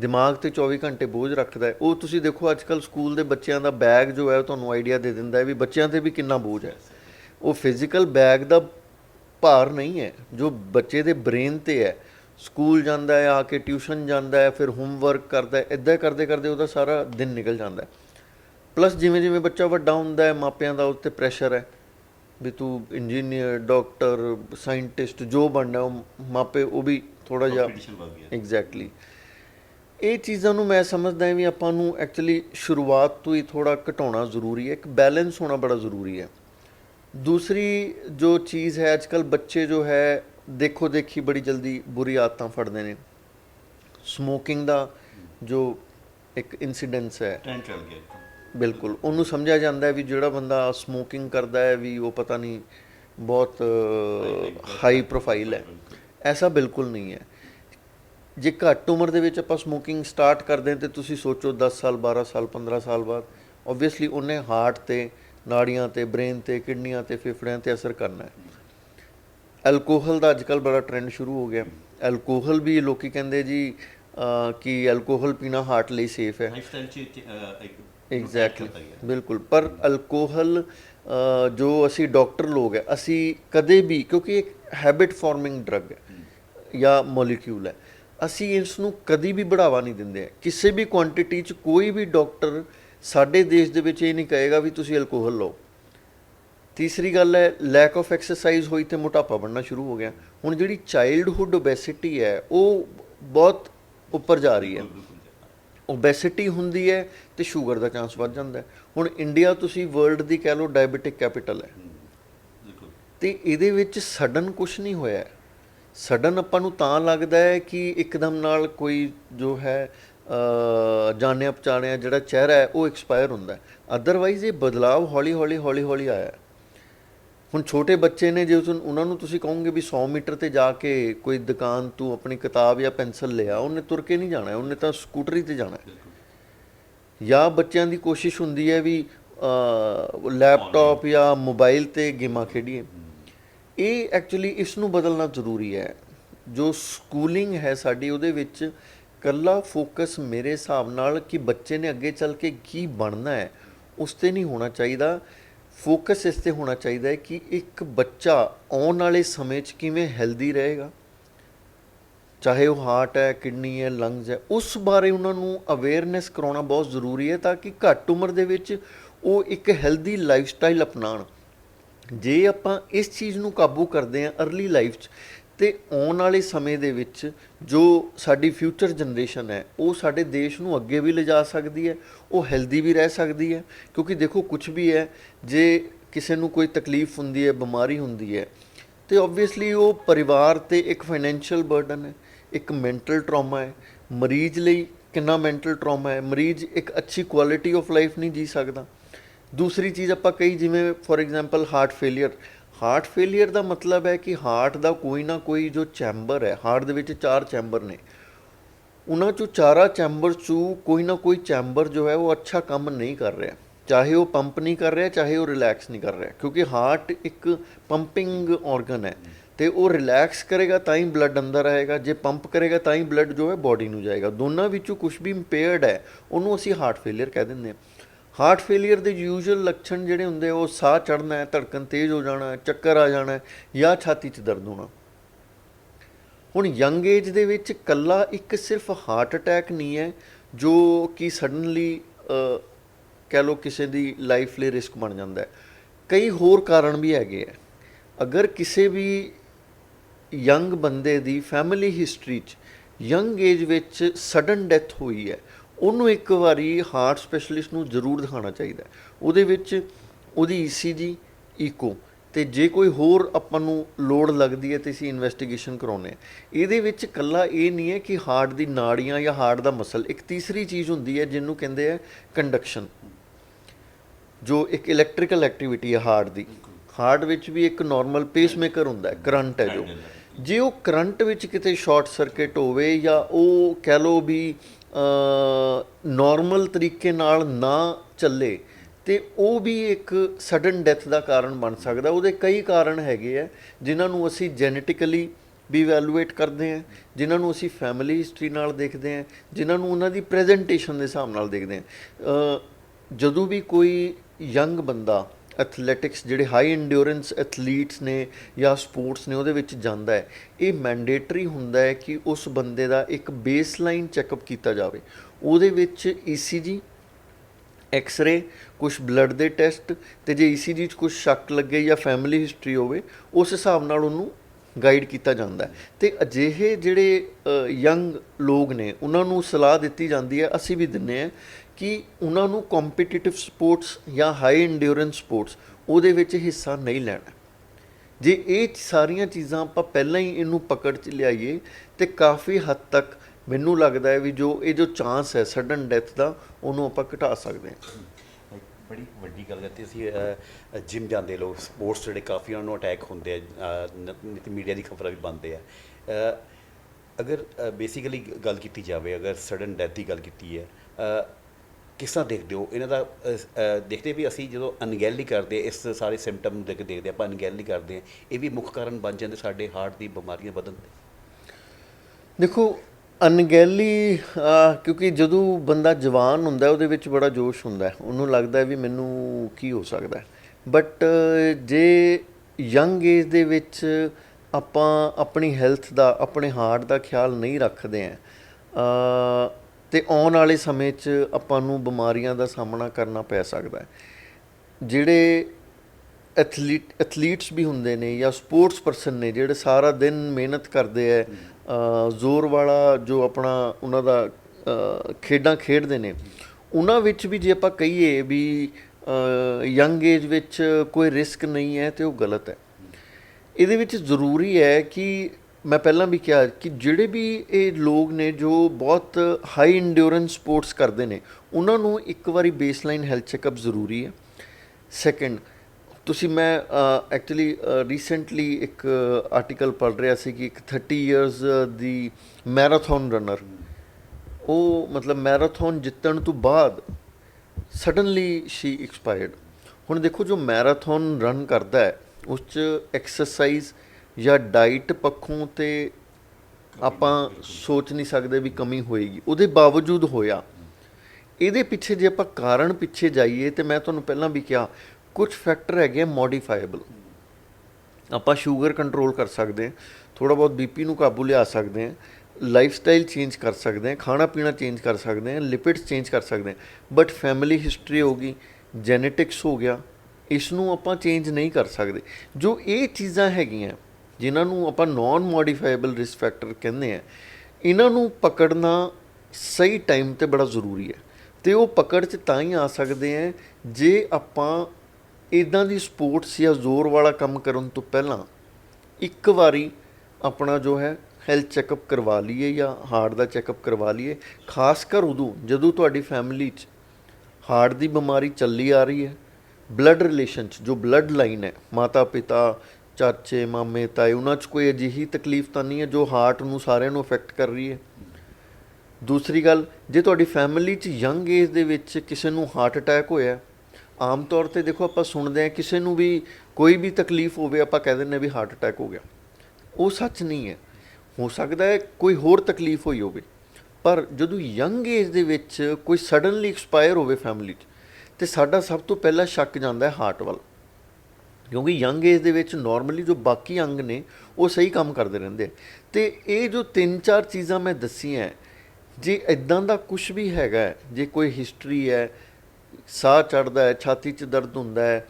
ਦਿਮਾਗ ਤੇ 24 ਘੰਟੇ ਬੋਝ ਰੱਖਦਾ ਹੈ। ਉਹ ਤੁਸੀਂ ਦੇਖੋ ਅੱਜ ਕੱਲ ਸਕੂਲ ਦੇ ਬੱਚਿਆਂ ਦਾ ਬੈਗ ਜੋ ਹੈ ਉਹ ਤੁਹਾਨੂੰ ਆਈਡੀਆ ਦੇ ਦਿੰਦਾ ਹੈ ਵੀ ਬੱਚਿਆਂ ਤੇ ਵੀ ਕਿੰਨਾ ਬੋਝ ਹੈ। ਉਹ ਫਿਜ਼ੀਕਲ ਬੈਗ ਦਾ ਭਾਰ ਨਹੀਂ ਹੈ ਜੋ ਬੱਚੇ ਦੇ ਬ੍ਰੇਨ ਤੇ ਹੈ। ਸਕੂਲ ਜਾਂਦਾ ਹੈ ਆ ਕੇ ਟਿਊਸ਼ਨ ਜਾਂਦਾ ਹੈ ਫਿਰ ਹੋਮਵਰਕ ਕਰਦਾ ਹੈ ਇਦਾਂ ਕਰਦੇ ਕਰਦੇ ਉਹਦਾ ਸਾਰਾ ਦਿਨ ਨਿਕਲ ਜਾਂਦਾ ਹੈ। ਪਲੱਸ ਜਿਵੇਂ ਜਿਵੇਂ ਬੱਚਾ ਵੱਡਾ ਹੁੰਦਾ ਹੈ ਮਾਪਿਆਂ ਦਾ ਉੱਤੇ ਪ੍ਰੈਸ਼ਰ ਹੈ ਵੀ ਤੂੰ ਇੰਜੀਨੀਅਰ ਡਾਕਟਰ ਸਾਇੰਟਿਸਟ ਜੋ ਬਣਨਾ ਉਹ ਮਾਪੇ ਉਹ ਵੀ ਥੋੜਾ ਜਿਹਾ ਐਗਜ਼ੈਕਟਲੀ ਇਹ ਚੀਜ਼ਾਂ ਨੂੰ ਮੈਂ ਸਮਝਦਾ ਵੀ ਆਪਾਂ ਨੂੰ ਐਕਚੁਅਲੀ ਸ਼ੁਰੂਆਤ ਤੋਂ ਹੀ ਥੋੜਾ ਘਟਾਉਣਾ ਜ਼ਰੂਰੀ ਹੈ ਇੱਕ ਬੈਲੈਂਸ ਹੋਣਾ ਬੜਾ ਜ਼ਰੂਰੀ ਹੈ। ਦੂਸਰੀ ਜੋ ਚੀਜ਼ ਹੈ ਅੱਜਕੱਲ ਬੱਚੇ ਜੋ ਹੈ ਦੇਖੋ ਦੇਖੀ ਬੜੀ ਜਲਦੀ ਬੁਰੀ ਆਦਤਾਂ ਫੜਦੇ ਨੇ। ਸਮੋਕਿੰਗ ਦਾ ਜੋ ਇੱਕ ਇਨਸੀਡੈਂਸ ਹੈ ਟ੍ਰੈਂਡ ਚੱਲ ਗਿਆ ਬਿਲਕੁਲ ਉਹਨੂੰ ਸਮਝਿਆ ਜਾਂਦਾ ਹੈ ਵੀ ਜਿਹੜਾ ਬੰਦਾ ਸਮੋਕਿੰਗ ਕਰਦਾ ਹੈ ਵੀ ਉਹ ਪਤਾ ਨਹੀਂ ਬਹੁਤ ਹਾਈ ਪ੍ਰੋਫਾਈਲ ਹੈ। ਐਸਾ ਬਿਲਕੁਲ ਨਹੀਂ ਹੈ। ਜੇ ਘੱਟ ਉਮਰ ਦੇ ਵਿੱਚ ਆਪਾਂ ਸਮੋਕਿੰਗ ਸਟਾਰਟ ਕਰਦੇ ਹਾਂ ਤੇ ਤੁਸੀਂ ਸੋਚੋ 10 ਸਾਲ 12 ਸਾਲ 15 ਸਾਲ ਬਾਅਦ ਆਬਵੀਅਸਲੀ ਉਹਨੇ ਹਾਰਟ ਤੇ ਨਾੜੀਆਂ ਤੇ ਬ੍ਰੇਨ ਤੇ ਕਿਡਨੀਆਂ ਤੇ ਫੇਫੜਿਆਂ ਤੇ ਅਸਰ ਕਰਨਾ ਹੈ। ਐਲਕੋਹਲ ਦਾ ਅੱਜਕੱਲ ਬੜਾ ਟ੍ਰੈਂਡ ਸ਼ੁਰੂ ਹੋ ਗਿਆ। ਐਲਕੋਹਲ ਵੀ ਲੋਕੀ ਕਹਿੰਦੇ ਜੀ ਕਿ ਐਲਕੋਹਲ ਪੀਣਾ ਹਾਰਟ ਲਈ ਸੇਫ ਹੈ। ਲਾਈਫਸਟਾਈਲ ਚ ਐਗਜ਼ੈਕਟਲੀ ਬਿਲਕੁਲ। ਪਰ ਅਲਕੋਹਲ ਅ, ਜੋ ਅਸੀਂ ਡਾਕਟਰ ਲੋਕ ਹੈ ਅਸੀਂ ਕਦੇ ਵੀ ਕਿਉਂਕਿ ਇੱਕ ਹੈਬਿਟ ਫਾਰਮਿੰਗ ਡਰਗ ਹੈ ਜਾਂ ਮੋਲੀਕਿਊਲ ਹੈ ਅਸੀਂ ਇਸ ਨੂੰ ਕਦੀ ਵੀ ਬੜਾਵਾ ਨਹੀਂ ਦਿੰਦੇ। ਕਿਸੇ ਵੀ ਕੁਆਂਟੀਟੀ ਚ ਕੋਈ ਵੀ ਡਾਕਟਰ ਸਾਡੇ ਦੇਸ਼ ਦੇ ਵਿੱਚ ਇਹ ਨਹੀਂ ਕਹੇਗਾ ਵੀ ਤੁਸੀਂ ਅਲਕੋਹਲ ਲਓ। ਤੀਸਰੀ ਗੱਲ ਹੈ ਲੈਕ ਆਫ ਐਕਸਰਸਾਈਜ਼ ਹੋਈ ਤੇ ਮੋਟਾਪਾ ਬਣਨਾ ਸ਼ੁਰੂ ਹੋ ਗਿਆ। ਹੁਣ ਜਿਹੜੀ ਚਾਈਲਡਹੁੱਡ ਓਬੈਸਿਟੀ ਹੈ ਉਹ ਬਹੁਤ ਉੱਪਰ ਜਾ ਰਹੀ ਹੈ। ਓਬੈਸਿਟੀ ਹੁੰਦੀ ਹੈ ਤੇ ਸ਼ੂਗਰ ਦਾ ਚਾਂਸ ਵੱਧ ਜਾਂਦਾ ਹੈ। ਹੁਣ ਇੰਡੀਆ ਤੁਸੀਂ ਵਰਲਡ ਦੀ ਕਹਿ ਲਓ ਡਾਇਬੀਟਿਕ ਕੈਪੀਟਲ ਹੈ। ਤੇ ਇਹਦੇ ਵਿੱਚ ਸਡਨ ਕੁਝ ਨਹੀਂ ਹੋਇਆ। ਸਡਨ ਆਪਾਂ ਨੂੰ ਤਾਂ ਲੱਗਦਾ ਹੈ ਕਿ ਇੱਕਦਮ ਨਾਲ ਕੋਈ ਜੋ ਹੈ ਜਾਣਿਆ ਪਛਾਣਿਆ ਜਿਹੜਾ ਚਿਹਰਾ ਹੈ ਉਹ ਐਕਸਪਾਇਰ ਹੁੰਦਾ ਹੈ। ਅਦਰਵਾਈਜ਼ ਇਹ ਬਦਲਾਵ ਹੌਲੀ ਹੌਲੀ ਹੌਲੀ ਹੌਲੀ ਆਇਆ ਹੁਣ ਛੋਟੇ ਬੱਚੇ ਨੇ ਜੇ ਉਹਨਾਂ ਨੂੰ ਤੁਸੀਂ ਕਹੋਗੇ ਵੀ 100 ਮੀਟਰ ਤੇ ਜਾ ਕੇ ਕੋਈ ਦੁਕਾਨ ਤੋਂ ਆਪਣੀ ਕਿਤਾਬ ਜਾਂ ਪੈਨਸਲ ਲਿਆ ਉਹਨੇ ਤੁਰ ਕੇ ਨਹੀਂ ਜਾਣਾ ਉਹਨੇ ਤਾਂ ਸਕੂਟਰੀ ਤੇ ਜਾਣਾ ਜਾਂ ਬੱਚਿਆਂ ਦੀ ਕੋਸ਼ਿਸ਼ ਹੁੰਦੀ ਹੈ ਵੀ ਅ, ਲੈਪਟਾਪ ਜਾਂ ਮੋਬਾਈਲ ਤੇ ਗੇਮਾਂ ਖੇਡੀਏ। ਇਹ ਐਕਚੁਅਲੀ ਇਸ ਨੂੰ ਬਦਲਣਾ ਜ਼ਰੂਰੀ ਹੈ। ਜੋ ਸਕੂਲਿੰਗ ਹੈ ਸਾਡੀ, ਉਹਦੇ ਵਿੱਚ ਕੱਲਾ ਫੋਕਸ ਮੇਰੇ ਹਿਸਾਬ ਨਾਲ ਕਿ ਬੱਚੇ ਨੇ ਅੱਗੇ ਚੱਲ ਕੇ ਕੀ ਬਣਨਾ ਹੈ, ਉਸ ਤੇ ਨਹੀਂ ਹੋਣਾ ਚਾਹੀਦਾ। ਫੋਕਸ ਇਸ ਤੇ ਹੋਣਾ ਚਾਹੀਦਾ ਹੈ ਕਿ ਇੱਕ ਬੱਚਾ ਆਉਣ ਵਾਲੇ ਸਮੇਂ 'ਚ ਕਿਵੇਂ ਹੈਲਦੀ ਰਹੇਗਾ। ਚਾਹੇ ਉਹ ਹਾਰਟ ਹੈ, ਕਿਡਨੀ ਹੈ ਲੰਗਸ ਹੈ, ਉਸ ਬਾਰੇ ਉਹਨਾਂ ਨੂੰ ਅਵੇਅਰਨੈਸ ਕਰਾਉਣਾ ਬਹੁਤ ਜ਼ਰੂਰੀ ਹੈ ਤਾਂ ਕਿ ਘੱਟ ਉਮਰ ਦੇ ਵਿੱਚ ਉਹ ਇੱਕ ਹੈਲਦੀ ਲਾਈਫ ਸਟਾਈਲ ਅਪਣਾਉਣ। ਜੇ ਆਪਾਂ ਇਸ ਚੀਜ਼ ਨੂੰ ਕਾਬੂ ਕਰਦੇ ਹਾਂ अर्ਲੀ ਲਾਈਫ 'ਚ, ਤੇ ਆਉਣ ਵਾਲੇ ਸਮੇਂ ਦੇ ਵਿੱਚ ਜੋ ਸਾਡੀ ਫਿਊਚਰ ਜਨਰੇਸ਼ਨ ਹੈ, ਉਹ ਸਾਡੇ ਦੇਸ਼ ਨੂੰ ਅੱਗੇ ਵੀ ਲਿਜਾ ਸਕਦੀ ਹੈ, ਉਹ ਹੈਲਦੀ ਵੀ ਰਹਿ ਸਕਦੀ ਹੈ। ਕਿਉਂਕਿ ਦੇਖੋ ਕੁਝ ਵੀ ਹੈ, ਜੇ ਕਿਸੇ ਨੂੰ ਕੋਈ ਤਕਲੀਫ ਹੁੰਦੀ ਹੈ, ਬਿਮਾਰੀ ਹੁੰਦੀ ਹੈ, ਤੇ ਆਬਵੀਅਸਲੀ ਉਹ ਪਰਿਵਾਰ ਤੇ ਇੱਕ ਫਾਈਨੈਂਸ਼ੀਅਲ ਬਰਡਨ ਹੈ, ਇੱਕ ਮੈਂਟਲ ਟਰਾਮਾ ਹੈ। ਮਰੀਜ਼ ਲਈ ਕਿੰਨਾ ਮੈਂਟਲ ਟਰਾਮਾ ਹੈ? ਮਰੀਜ਼ ਇੱਕ ਅੱਛੀ ਕੁਆਲਿਟੀ ਆਫ ਲਾਈਫ ਨਹੀਂ ਜੀ ਸਕਦਾ। ਦੂਸਰੀ ਚੀਜ਼ ਆਪਾਂ ਕਹੀ ਜਿਵੇਂ for example heart failure heart failure ਦਾ ਮਤਲਬ ਹੈ ਕਿ ਹਾਰਟ ਦਾ ਕੋਈ ਨਾ ਕੋਈ ਜੋ ਚੈਂਬਰ ਹੈ ਹਾਰਟ ਦੇ ਵਿੱਚ ਚਾਰ ਚੈਂਬਰ ਨੇ। ਉਹਨਾਂ ਚੋਂ ਚਾਰਾਂ ਚੈਂਬਰ ਚੋਂ ਕੋਈ ਨਾ ਕੋਈ ਚੈਂਬਰ ਜੋ ਹੈ, ਉਹ ਅੱਛਾ ਕੰਮ ਨਹੀਂ ਕਰ ਰਿਹਾ। ਚਾਹੇ ਉਹ ਪੰਪ ਨਹੀਂ ਕਰ ਰਿਹਾ, ਚਾਹੇ ਉਹ ਰਿਲੈਕਸ ਨਹੀਂ ਕਰ ਰਿਹਾ। ਕਿਉਂਕਿ ਹਾਰਟ ਇੱਕ ਪੰਪਿੰਗ ਆਰਗਨ ਹੈ। ਤੇ ਉਹ ਰਿਲੈਕਸ ਕਰੇਗਾ, ਤਾਂ ਹੀ ਬਲੱਡ ਅੰਦਰ ਆਏਗਾ। ਜੇ ਪੰਪ ਕਰੇਗਾ, ਤਾਂ ਹੀ ਬਲੱਡ ਜੋ ਹੈ ਬਾਡੀ ਨੂੰ ਜਾਏਗਾ। ਦੋਨਾਂ ਵਿੱਚੋਂ ਕੁਝ ਵੀ ਇੰਪੇਅਰਡ ਹੈ, ਉਹਨੂੰ ਅਸੀਂ ਹਾਰਟ ਫੇਲਿਅਰ ਕਹਿ ਦਿੰਦੇ ਹਾਂ। ਹਾਰਟ ਫੇਲਿਅਰ ਦੇ ਯੂਜੂਅਲ ਲੱਛਣ ਜਿਹੜੇ ਹੁੰਦੇ ਆ, ਉਹ ਸਾਹ ਚੜਨਾ ਹੈ ਧੜਕਨ ਤੇਜ਼ ਹੋ ਜਾਣਾ ਚੱਕਰ ਆ ਜਾਣਾ ਜਾਂ ਛਾਤੀ 'ਚ ਦਰਦ ਹੋਣਾ। ਹੁਣ ਯੰਗ ਏਜ ਦੇ ਵਿੱਚ ਕੱਲਾ ਇੱਕ ਸਿਰਫ ਹਾਰਟ ਅਟੈਕ ਨਹੀਂ ਹੈ ਜੋ ਕਿ ਸਡਨਲੀ ਕਹਿ ਲਓ ਕਿਸੇ ਦੀ ਲਾਈਫ ਲਈ ਰਿਸਕ ਬਣ ਜਾਂਦਾ ਹੈ। ਕਈ ਹੋਰ ਕਾਰਨ ਵੀ ਹੈਗੇ ਆ। ਅਗਰ ਕਿਸੇ ਵੀ ਯੰਗ ਬੰਦੇ ਦੀ ਫੈਮਿਲੀ ਹਿਸਟਰੀ 'ਚ ਯੰਗ ਏਜ ਵਿੱਚ ਸਡਨ ਡੈਥ ਹੋਈ ਹੈ ਉਹਨੂੰ ਇੱਕ ਵਾਰੀ ਹਾਰਟ ਸਪੈਸ਼ਲਿਸਟ ਨੂੰ ਜ਼ਰੂਰ ਦਿਖਾਉਣਾ ਚਾਹੀਦਾ। ਉਹਦੇ ਵਿੱਚ ਉਹਦੀ ECG ਈਕੋ ਤੇ ਜੇ ਕੋਈ ਹੋਰ ਆਪਾਂ ਨੂੰ ਲੋੜ ਲੱਗਦੀ ਹੈ ਤੇ ਅਸੀਂ ਇਨਵੈਸਟੀਗੇਸ਼ਨ ਕਰਾਉਨੇ ਆ ਇਹਦੇ ਵਿੱਚ ਕੱਲਾ ਇਹ ਨਹੀਂ ਹੈ ਕਿ ਹਾਰਟ ਦੀ ਨਾੜੀਆਂ ਜਾਂ ਹਾਰਟ ਦਾ ਮਸਲ ਇੱਕ ਤੀਸਰੀ ਚੀਜ਼ ਹੁੰਦੀ ਹੈ ਜਿਹਨੂੰ ਕਹਿੰਦੇ ਆ ਕੰਡਕਸ਼ਨ ਜੋ ਇੱਕ ਇਲੈਕਟ੍ਰੀਕਲ ਐਕਟੀਵਿਟੀ ਹੈ ਹਾਰਟ ਦੀ। ਹਾਰਟ ਵਿੱਚ ਵੀ ਇੱਕ ਨਾਰਮਲ ਪੇਸਮੇਕਰ ਹੁੰਦਾ ਹੈ ਕਰੰਟ ਹੈ ਜੋ। ਜੇ ਉਹ ਕਰੰਟ ਵਿੱਚ ਕਿਤੇ ਸ਼ਾਰਟ ਸਰਕਟ ਹੋਵੇ ਜਾਂ ਉਹ ਕਹਿ ਲਓ ਵੀ ਨਾਰਮਲ ਤਰੀਕੇ ਨਾਲ ਨਾ ਚੱਲੇ, ਤੇ ਉਹ ਵੀ ਇੱਕ ਸਡਨ ਡੈਥ ਦਾ ਕਾਰਨ ਬਣ ਸਕਦਾ। ਉਹਦੇ ਕਈ ਕਾਰਨ ਹੈਗੇ ਆ, ਜਿਨ੍ਹਾਂ ਨੂੰ ਅਸੀਂ ਜੈਨੇਟਿਕਲੀ ਵੀ ਇਵੈਲੂਏਟ ਕਰਦੇ ਹਾਂ ਜਿਨ੍ਹਾਂ ਨੂੰ ਅਸੀਂ ਫੈਮਿਲੀ ਹਿਸਟਰੀ ਨਾਲ ਦੇਖਦੇ ਹਾਂ ਜਿਨ੍ਹਾਂ ਨੂੰ ਉਹਨਾਂ ਦੀ ਪ੍ਰੈਜੈਂਟੇਸ਼ਨ ਦੇ ਹਿਸਾਬ ਨਾਲ ਦੇਖਦੇ ਹਾਂ ਜਦੋਂ ਵੀ ਕੋਈ ਯੰਗ ਬੰਦਾ ਐਥਲੈਟਿਕਸ ਜਿਹੜੇ ਹਾਈ ਐਂਡਿਓਰੈਂਸ ਐਥਲੀਟਸ ਨੇ ਜਾਂ ਸਪੋਰਟਸ ਨੇ, ਉਹਦੇ ਵਿੱਚ ਜਾਂਦਾ ਹੈ। ਇਹ ਮੈਂਡੇਟਰੀ ਹੁੰਦਾ ਹੈ ਕਿ ਉਸ ਬੰਦੇ ਦਾ ਇੱਕ ਬੇਸਲਾਈਨ ਚੈੱਕਅਪ ਕੀਤਾ ਜਾਵੇ। ਉਹਦੇ ਵਿੱਚ ECG ਐਕਸ-ਰੇ ਕੁਝ ਬਲੱਡ ਦੇ ਟੈਸਟ ਤੇ ਜੇ ECG 'ਚ ਕੁਝ ਸ਼ੱਕ ਲੱਗੇ ਜਾਂ ਫੈਮਿਲੀ ਹਿਸਟਰੀ ਹੋਵੇ, ਉਸ ਹਿਸਾਬ ਨਾਲ ਉਹਨੂੰ ਗਾਈਡ ਕੀਤਾ ਜਾਂਦਾ ਹੈ। ਤੇ ਅਜਿਹੇ ਜਿਹੜੇ ਯੰਗ ਲੋਕ ਨੇ, ਉਹਨਾਂ ਨੂੰ ਸਲਾਹ ਦਿੱਤੀ ਜਾਂਦੀ ਹੈ, ਅਸੀਂ ਵੀ ਦਿੰਨੇ ਆ ਕਿ ਉਹਨਾਂ ਨੂੰ ਕੰਪੀਟੀਟਿਵ ਸਪੋਰਟਸ ਜਾਂ ਹਾਈ ਐਂਡਿਓਰੈਂਸ ਸਪੋਰਟਸ ਉਹਦੇ ਵਿੱਚ ਹਿੱਸਾ ਨਹੀਂ ਲੈਣਾ। ਜੇ ਇਹ ਸਾਰੀਆਂ ਚੀਜ਼ਾਂ ਆਪਾਂ ਪਹਿਲਾਂ ਹੀ ਇਹਨੂੰ ਪਕੜ 'ਚ ਲਿਆਈਏ ਤੇ ਕਾਫੀ ਹੱਦ ਤੱਕ ਮੈਨੂੰ ਲੱਗਦਾ ਹੈ ਵੀ ਜੋ ਇਹ ਜੋ ਚਾਂਸ ਹੈ ਸਡਨ ਡੈਥ ਦਾ, ਉਹਨੂੰ ਆਪਾਂ ਘਟਾ ਸਕਦੇ ਹਾਂ। ਬੜੀ ਵੱਡੀ ਗੱਲ ਕਰਤੀ ਅਸੀਂ ਜਿਮ ਜਾਂਦੇ ਲੋਕ ਸਪੋਰਟਸ ਜਿਹੜੇ ਕਾਫੀ ਉਹਨਾਂ ਨੂੰ ਅਟੈਕ ਹੁੰਦੇ ਆ ਮੀਡੀਆ ਦੀ ਖਬਰਾਂ ਵੀ ਬੰਦੇ ਆ। ਅਗਰ ਬੇਸਿਕਲੀ ਗੱਲ ਕੀਤੀ ਜਾਵੇ, ਅਗਰ ਸਡਨ ਡੈਥ ਦੀ ਗੱਲ ਕੀਤੀ ਹੈ ਕਿਸ ਤਰ੍ਹਾਂ ਦੇਖਦੇ ਹੋ? ਇਹਨਾਂ ਦਾ ਅ, ਅ, ਦੇਖਦੇ ਵੀ ਅਸੀਂ ਜਦੋਂ ਅਣਗਹਿਲੀ ਕਰਦੇ ਇਸ ਸਾਰੇ ਸਿੰਪਟਮ ਨੂੰ ਦੇਖ ਕੇ ਦੇਖਦੇ ਆਪਾਂ ਅਣਗਹਿਲੀ ਕਰਦੇ ਹਾਂ ਇਹ ਵੀ ਮੁੱਖ ਕਾਰਨ ਬਣ ਜਾਂਦੇ ਸਾਡੇ ਹਾਰਟ ਦੀ ਬਿਮਾਰੀਆਂ ਵਧਣ ਦੇ ਦੇਖੋ ਅਣਗਹਿਲੀ ਅਹ, ਕਿਉਂਕਿ ਜਦੋਂ ਬੰਦਾ ਜਵਾਨ ਹੁੰਦਾ ਹੈ, ਉਹਦੇ ਵਿੱਚ ਬੜਾ ਜੋਸ਼ ਹੁੰਦਾ ਹੈ। ਉਹਨੂੰ ਲੱਗਦਾ ਹੈ ਵੀ ਮੈਨੂੰ ਕੀ ਹੋ ਸਕਦਾ ਬਟ ਜੇ ਯੰਗ ਏਜ ਦੇ ਵਿੱਚ ਆਪਾਂ ਆਪਣੀ ਹੈਲਥ ਦਾ ਆਪਣੇ ਹਾਰਟ ਦਾ ਖਿਆਲ ਨਹੀਂ ਰੱਖਦੇ ਆ ਤੇ ਆਉਣ ਵਾਲੇ ਸਮੇਂ 'ਚ ਆਪਾਂ ਨੂੰ ਬਿਮਾਰੀਆਂ ਦਾ ਸਾਹਮਣਾ ਕਰਨਾ ਪੈ ਸਕਦਾ ਹੈ। ਜਿਹੜੇ ਐਥਲੀਟ, ਐਥਲੀਟਸ ਵੀ ਹੁੰਦੇ ਨੇ ਜਾਂ ਸਪੋਰਟਸ ਪਰਸਨ ਨੇ ਜਿਹੜੇ ਸਾਰਾ ਦਿਨ ਮਿਹਨਤ ਕਰਦੇ ਐ ਜ਼ੋਰ ਵਾਲਾ ਜੋ ਆਪਣਾ ਉਹਨਾਂ ਦਾ ਖੇਡਾਂ ਖੇਡਦੇ ਨੇ, ਉਹਨਾਂ ਵਿੱਚ ਵੀ ਜੇ ਆਪਾਂ ਕਹੀਏ ਵੀ ਯੰਗ ਏਜ ਵਿੱਚ ਕੋਈ ਰਿਸਕ ਨਹੀਂ ਹੈ ਤੇ ਉਹ ਗਲਤ ਹੈ ਇਹਦੇ ਵਿੱਚ ਜ਼ਰੂਰੀ ਹੈ ਕਿ ਮੈਂ ਪਹਿਲਾਂ ਵੀ ਕਿਹਾ ਕਿ ਜਿਹੜੇ ਵੀ ਇਹ ਲੋਕ ਨੇ ਜੋ ਬਹੁਤ ਹਾਈ ਐਂਡਿਓਰੈਂਸ ਸਪੋਰਟਸ ਕਰਦੇ ਨੇ, ਉਹਨਾਂ ਨੂੰ ਇੱਕ ਵਾਰੀ ਬੇਸਲਾਈਨ ਹੈਲਥ ਚੈੱਕਅਪ ਜ਼ਰੂਰੀ ਹੈ। ਸੈਕੰਡ ਤੁਸੀਂ ਮੈਂ ਐਕਚੁਅਲੀ ਰੀਸੈਂਟਲੀ ਇੱਕ ਆਰਟੀਕਲ ਪੜ੍ਹ ਰਿਹਾ ਸੀ ਕਿ ਇੱਕ 30 ਇਅਰਸ ਦੀ ਮੈਰਾਥਨ ਰਨਰ ਉਹ ਮਤਲਬ ਮੈਰਾਥਨ ਜਿੱਤਣ ਤੋਂ ਬਾਅਦ ਸਡਨਲੀ ਸ਼ੀ ਐਕਸਪਾਇਰਡ ਹੁਣ ਦੇਖੋ ਜੋ ਮੈਰਾਥਨ ਰਨ ਕਰਦਾ ਹੈ, ਉਸ ਚ ਐਕਸਰਸਾਈਜ਼ ਜਾਂ ਡਾਈਟ ਪੱਖੋਂ ਤੇ ਆਪਾਂ ਸੋਚ ਨਹੀਂ ਸਕਦੇ ਵੀ ਕਮੀ ਹੋਏਗੀ। ਉਹਦੇ ਬਾਵਜੂਦ ਹੋਇਆ। ਇਹਦੇ ਪਿੱਛੇ ਜੇ ਆਪਾਂ ਕਾਰਨ ਪਿੱਛੇ ਜਾਈਏ ਤੇ ਮੈਂ ਤੁਹਾਨੂੰ ਪਹਿਲਾਂ ਵੀ ਕਿਹਾ ਕੁਝ ਫੈਕਟਰ ਹੈਗੇ ਮੋਡੀਫਾਈਬਲ ਆਪਾਂ ਸ਼ੂਗਰ ਕੰਟਰੋਲ ਕਰ ਸਕਦੇ ਹਾਂ ਥੋੜਾ ਬਹੁਤ ਬੀਪੀ ਨੂੰ ਕਾਬੂ ਲਿਆ ਸਕਦੇ ਹਾਂ ਲਾਈਫ ਸਟਾਈਲ ਚੇਂਜ ਕਰ ਸਕਦੇ ਹਾਂ, ਖਾਣਾ ਪੀਣਾ ਚੇਂਜ ਕਰ ਸਕਦੇ ਹਾਂ ਲਿਪਿਡਸ ਚੇਂਜ ਕਰ ਸਕਦੇ ਹਾਂ। ਬਟ ਫੈਮਿਲੀ ਹਿਸਟਰੀ ਹੋ ਗਈ ਜੈਨੇਟਿਕਸ ਹੋ ਗਿਆ ਇਸ ਨੂੰ ਆਪਾਂ ਚੇਂਜ ਨਹੀਂ ਕਰ ਸਕਦੇ। ਜੋ ਇਹ ਚੀਜ਼ਾਂ ਹੈਗੀਆਂ ਜਿਨ੍ਹਾਂ ਨੂੰ ਆਪਾਂ ਨਾਨ ਮੋਡੀਫਾਈਬਲ ਰਿਸਕ ਫੈਕਟਰ ਕਹਿੰਦੇ ਆ, ਇਹਨਾਂ ਨੂੰ ਪਕੜਨਾ ਸਹੀ ਟਾਈਮ ਤੇ ਬੜਾ ਜ਼ਰੂਰੀ ਹੈ। ਤੇ ਉਹ ਪਕੜ 'ਚ ਤਾਂ ਹੀ ਆ ਸਕਦੇ ਆ ਜੇ ਆਪਾਂ ਇਦਾਂ ਦੀ ਸਪੋਰਟਸ ਜਾਂ ਜ਼ੋਰ ਵਾਲਾ ਕੰਮ ਕਰਨ ਤੋਂ ਪਹਿਲਾਂ ਇੱਕ ਵਾਰੀ ਆਪਣਾ ਜੋ ਹੈ ਹੈਲਥ ਚੈੱਕਅਪ ਕਰਵਾ ਲਈਏ ਜਾਂ ਹਾਰਟ ਦਾ ਚੈੱਕਅਪ ਕਰਵਾ ਲਈਏ, ਖਾਸ ਕਰ ਉਦੋਂ ਜਦੋਂ ਤੁਹਾਡੀ ਫੈਮਿਲੀ 'ਚ ਹਾਰਟ ਦੀ ਬਿਮਾਰੀ ਚੱਲੀ ਆ ਰਹੀ ਹੈ ਬਲੱਡ ਰਿਲੇਸ਼ਨ 'ਚ, ਜੋ ਬਲੱਡ ਲਾਈਨ ਹੈ ਮਾਤਾ ਪਿਤਾ ਚਾਚੇ, ਮਾਮੇ, ਤਾਏ, ਉਹਨਾਂ 'ਚ ਕੋਈ ਅਜਿਹੀ ਤਕਲੀਫ ਤਾਂ ਨਹੀਂ ਹੈ ਜੋ ਹਾਰਟ ਨੂੰ ਸਾਰਿਆਂ ਨੂੰ ਅਫੈਕਟ ਕਰ ਰਹੀ ਹੈ। ਦੂਸਰੀ ਗੱਲ, ਜੇ ਤੁਹਾਡੀ ਫੈਮਿਲੀ 'ਚ ਯੰਗ ਏਜ ਦੇ ਵਿੱਚ ਕਿਸੇ ਨੂੰ ਹਾਰਟ ਅਟੈਕ ਹੋਇਆ, ਆਮ ਤੌਰ ਤੇ ਦੇਖੋ ਆਪਾਂ ਸੁਣਦੇ ਹਾਂ ਕਿਸੇ ਨੂੰ ਵੀ ਕੋਈ ਵੀ ਤਕਲੀਫ ਹੋਵੇ, ਆਪਾਂ ਕਹਿ ਦਿੰਦੇ ਹਾਂ ਵੀ ਹਾਰਟ ਅਟੈਕ ਹੋ ਗਿਆ। ਉਹ ਸੱਚ ਨਹੀਂ ਹੈ। ਹੋ ਸਕਦਾ ਹੈ ਕੋਈ ਹੋਰ ਤਕਲੀਫ ਹੋਈ ਹੋਵੇ, ਪਰ ਜਦੋਂ ਯੰਗ ਏਜ ਦੇ ਵਿੱਚ ਕੋਈ ਸਡਨਲੀ ਐਕਸਪਾਇਰ ਹੋਵੇ ਫੈਮਿਲੀ 'ਚ, ਤੇ ਸਾਡਾ ਸਭ ਤੋਂ ਪਹਿਲਾ ਸ਼ੱਕ ਜਾਂਦਾ ਹੈ ਹਾਰਟ ਵੱਲ। ਕਿਉਂਕਿ ਯੰਗ ਏਜ ਦੇ ਵਿੱਚ ਨਾਰਮਲੀ ਜੋ ਬਾਕੀ ਅੰਗ ਨੇ, ਉਹ ਸਹੀ ਕੰਮ ਕਰਦੇ ਰਹਿੰਦੇ ਆ। ਤੇ ਇਹ ਜੋ ਤਿੰਨ ਚਾਰ ਚੀਜ਼ਾਂ ਮੈਂ ਦੱਸੀਆਂ ਜੇ ਇਦਾਂ ਦਾ ਕੁਝ ਵੀ ਹੈਗਾ ਜੇ ਕੋਈ ਹਿਸਟਰੀ ਹੈ, ਸਾਹ ਚੜਦਾ ਹੈ, ਛਾਤੀ 'ਚ ਦਰਦ ਹੁੰਦਾ ਹੈ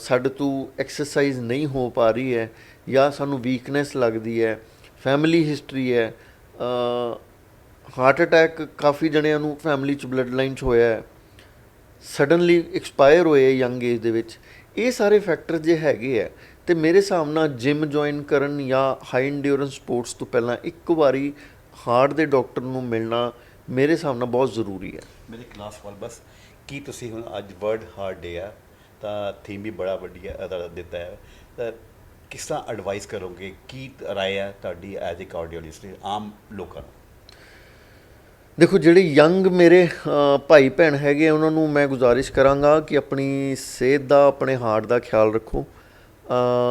ਸਾਡੇ ਤੋਂ ਐਕਸਰਸਾਈਜ਼ ਨਹੀਂ ਹੋ ਪਾ ਰਹੀ ਹੈ, ਜਾਂ ਸਾਨੂੰ ਵੀਕਨੈਸ ਲੱਗਦੀ ਹੈ ਫੈਮਿਲੀ ਹਿਸਟਰੀ ਹੈ ਹਾਰਟ ਅਟੈਕ ਕਾਫੀ ਜਣਿਆਂ ਨੂੰ ਫੈਮਿਲੀ 'ਚ ਬਲੱਡ ਲਾਈਨ 'ਚ ਹੋਇਆ ਹੈ। ਸਡਨਲੀ ਐਕਸਪਾਇਰ ਹੋਏ ਯੰਗ ਏਜ ਦੇ ਵਿੱਚ। ਇਹ ਸਾਰੇ ਫੈਕਟਰ ਜੇ ਹੈਗੇ ਆ, ਤੇ ਮੇਰੇ ਹਿਸਾਬ ਨਾਲ ਜਿਮ ਜੁਆਇਨ ਕਰਨ ਜਾਂ ਹਾਈ ਐਂਡਿਓਰੈਂਸ ਸਪੋਰਟਸ ਤੋਂ ਪਹਿਲਾਂ ਇੱਕ ਵਾਰੀ ਹਾਰਟ ਦੇ ਡਾਕਟਰ ਨੂੰ ਮਿਲਣਾ ਮੇਰੇ ਹਿਸਾਬ ਨਾਲ ਬਹੁਤ ਜ਼ਰੂਰੀ ਹੈ। ਮੇਰੇ ਕਲਾਸ ਵਾਲ ਬਸ, ਕੀ ਤੁਸੀਂ ਹੁਣ ਅੱਜ ਵਰਲਡ ਹਾਰਟ ਡੇ ਆ, ਤਾਂ ਥੀਮ ਵੀ ਬੜਾ ਵਧੀਆ ਅਦਾ ਦਿੱਤਾ ਹੈ। ਤਾਂ ਕਿਸ ਤਰ੍ਹਾਂ ਐਡਵਾਈਸ ਕਰੋਗੇ, ਕੀ ਰਾਏ ਹੈ ਤੁਹਾਡੀ ਐਜ਼ ਅ ਕਾਰਡੀਓਲੋਜਿਸਟ ਆਮ ਲੋਕਾਂ ਨੂੰ? ਦੇਖੋ ਜਿਹੜੇ ਯੰਗ ਮੇਰੇ ਭਾਈ ਭੈਣ ਹੈਗੇ ਆ, ਉਹਨਾਂ ਨੂੰ ਮੈਂ ਗੁਜ਼ਾਰਿਸ਼ ਕਰਾਂਗਾ ਕਿ ਆਪਣੀ ਸਿਹਤ ਦਾ ਆਪਣੇ ਹਾਰਟ ਦਾ ਖਿਆਲ ਰੱਖੋ।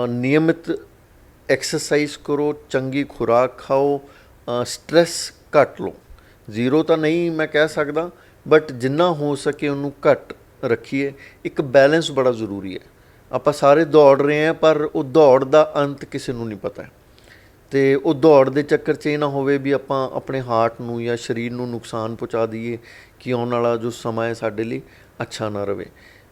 ਨਿਯਮਿਤ ਐਕਸਰਸਾਈਜ਼ ਕਰੋ ਚੰਗੀ ਖੁਰਾਕ ਖਾਓ ਸਟ੍ਰੈਸ ਘੱਟ ਲਓ। ਜ਼ੀਰੋ ਤਾਂ ਨਹੀਂ ਮੈਂ ਕਹਿ ਸਕਦਾ ਬਟ ਜਿੰਨਾ ਹੋ ਸਕੇ ਉਹਨੂੰ ਘੱਟ ਰੱਖੀਏ। ਇੱਕ ਬੈਲੈਂਸ ਬੜਾ ਜ਼ਰੂਰੀ ਹੈ। ਆਪਾਂ ਸਾਰੇ ਦੌੜ ਰਹੇ ਹਾਂ ਪਰ ਉਹ ਦੌੜ ਦਾ ਅੰਤ ਕਿਸੇ ਨੂੰ ਨਹੀਂ ਪਤਾ। ਤੇ ਉਹ ਦੌੜ ਦੇ ਚੱਕਰ 'ਚ ਇਹ ਨਾ ਹੋਵੇ ਵੀ ਆਪਾਂ ਆਪਣੇ ਹਾਰਟ ਨੂੰ ਜਾਂ ਸਰੀਰ ਨੂੰ ਨੁਕਸਾਨ ਪਹੁੰਚਾ ਦਈਏ ਕਿ ਆਉਣ ਵਾਲਾ ਜੋ ਸਮਾਂ ਹੈ ਸਾਡੇ ਲਈ ਅੱਛਾ ਨਾ ਰਹੇ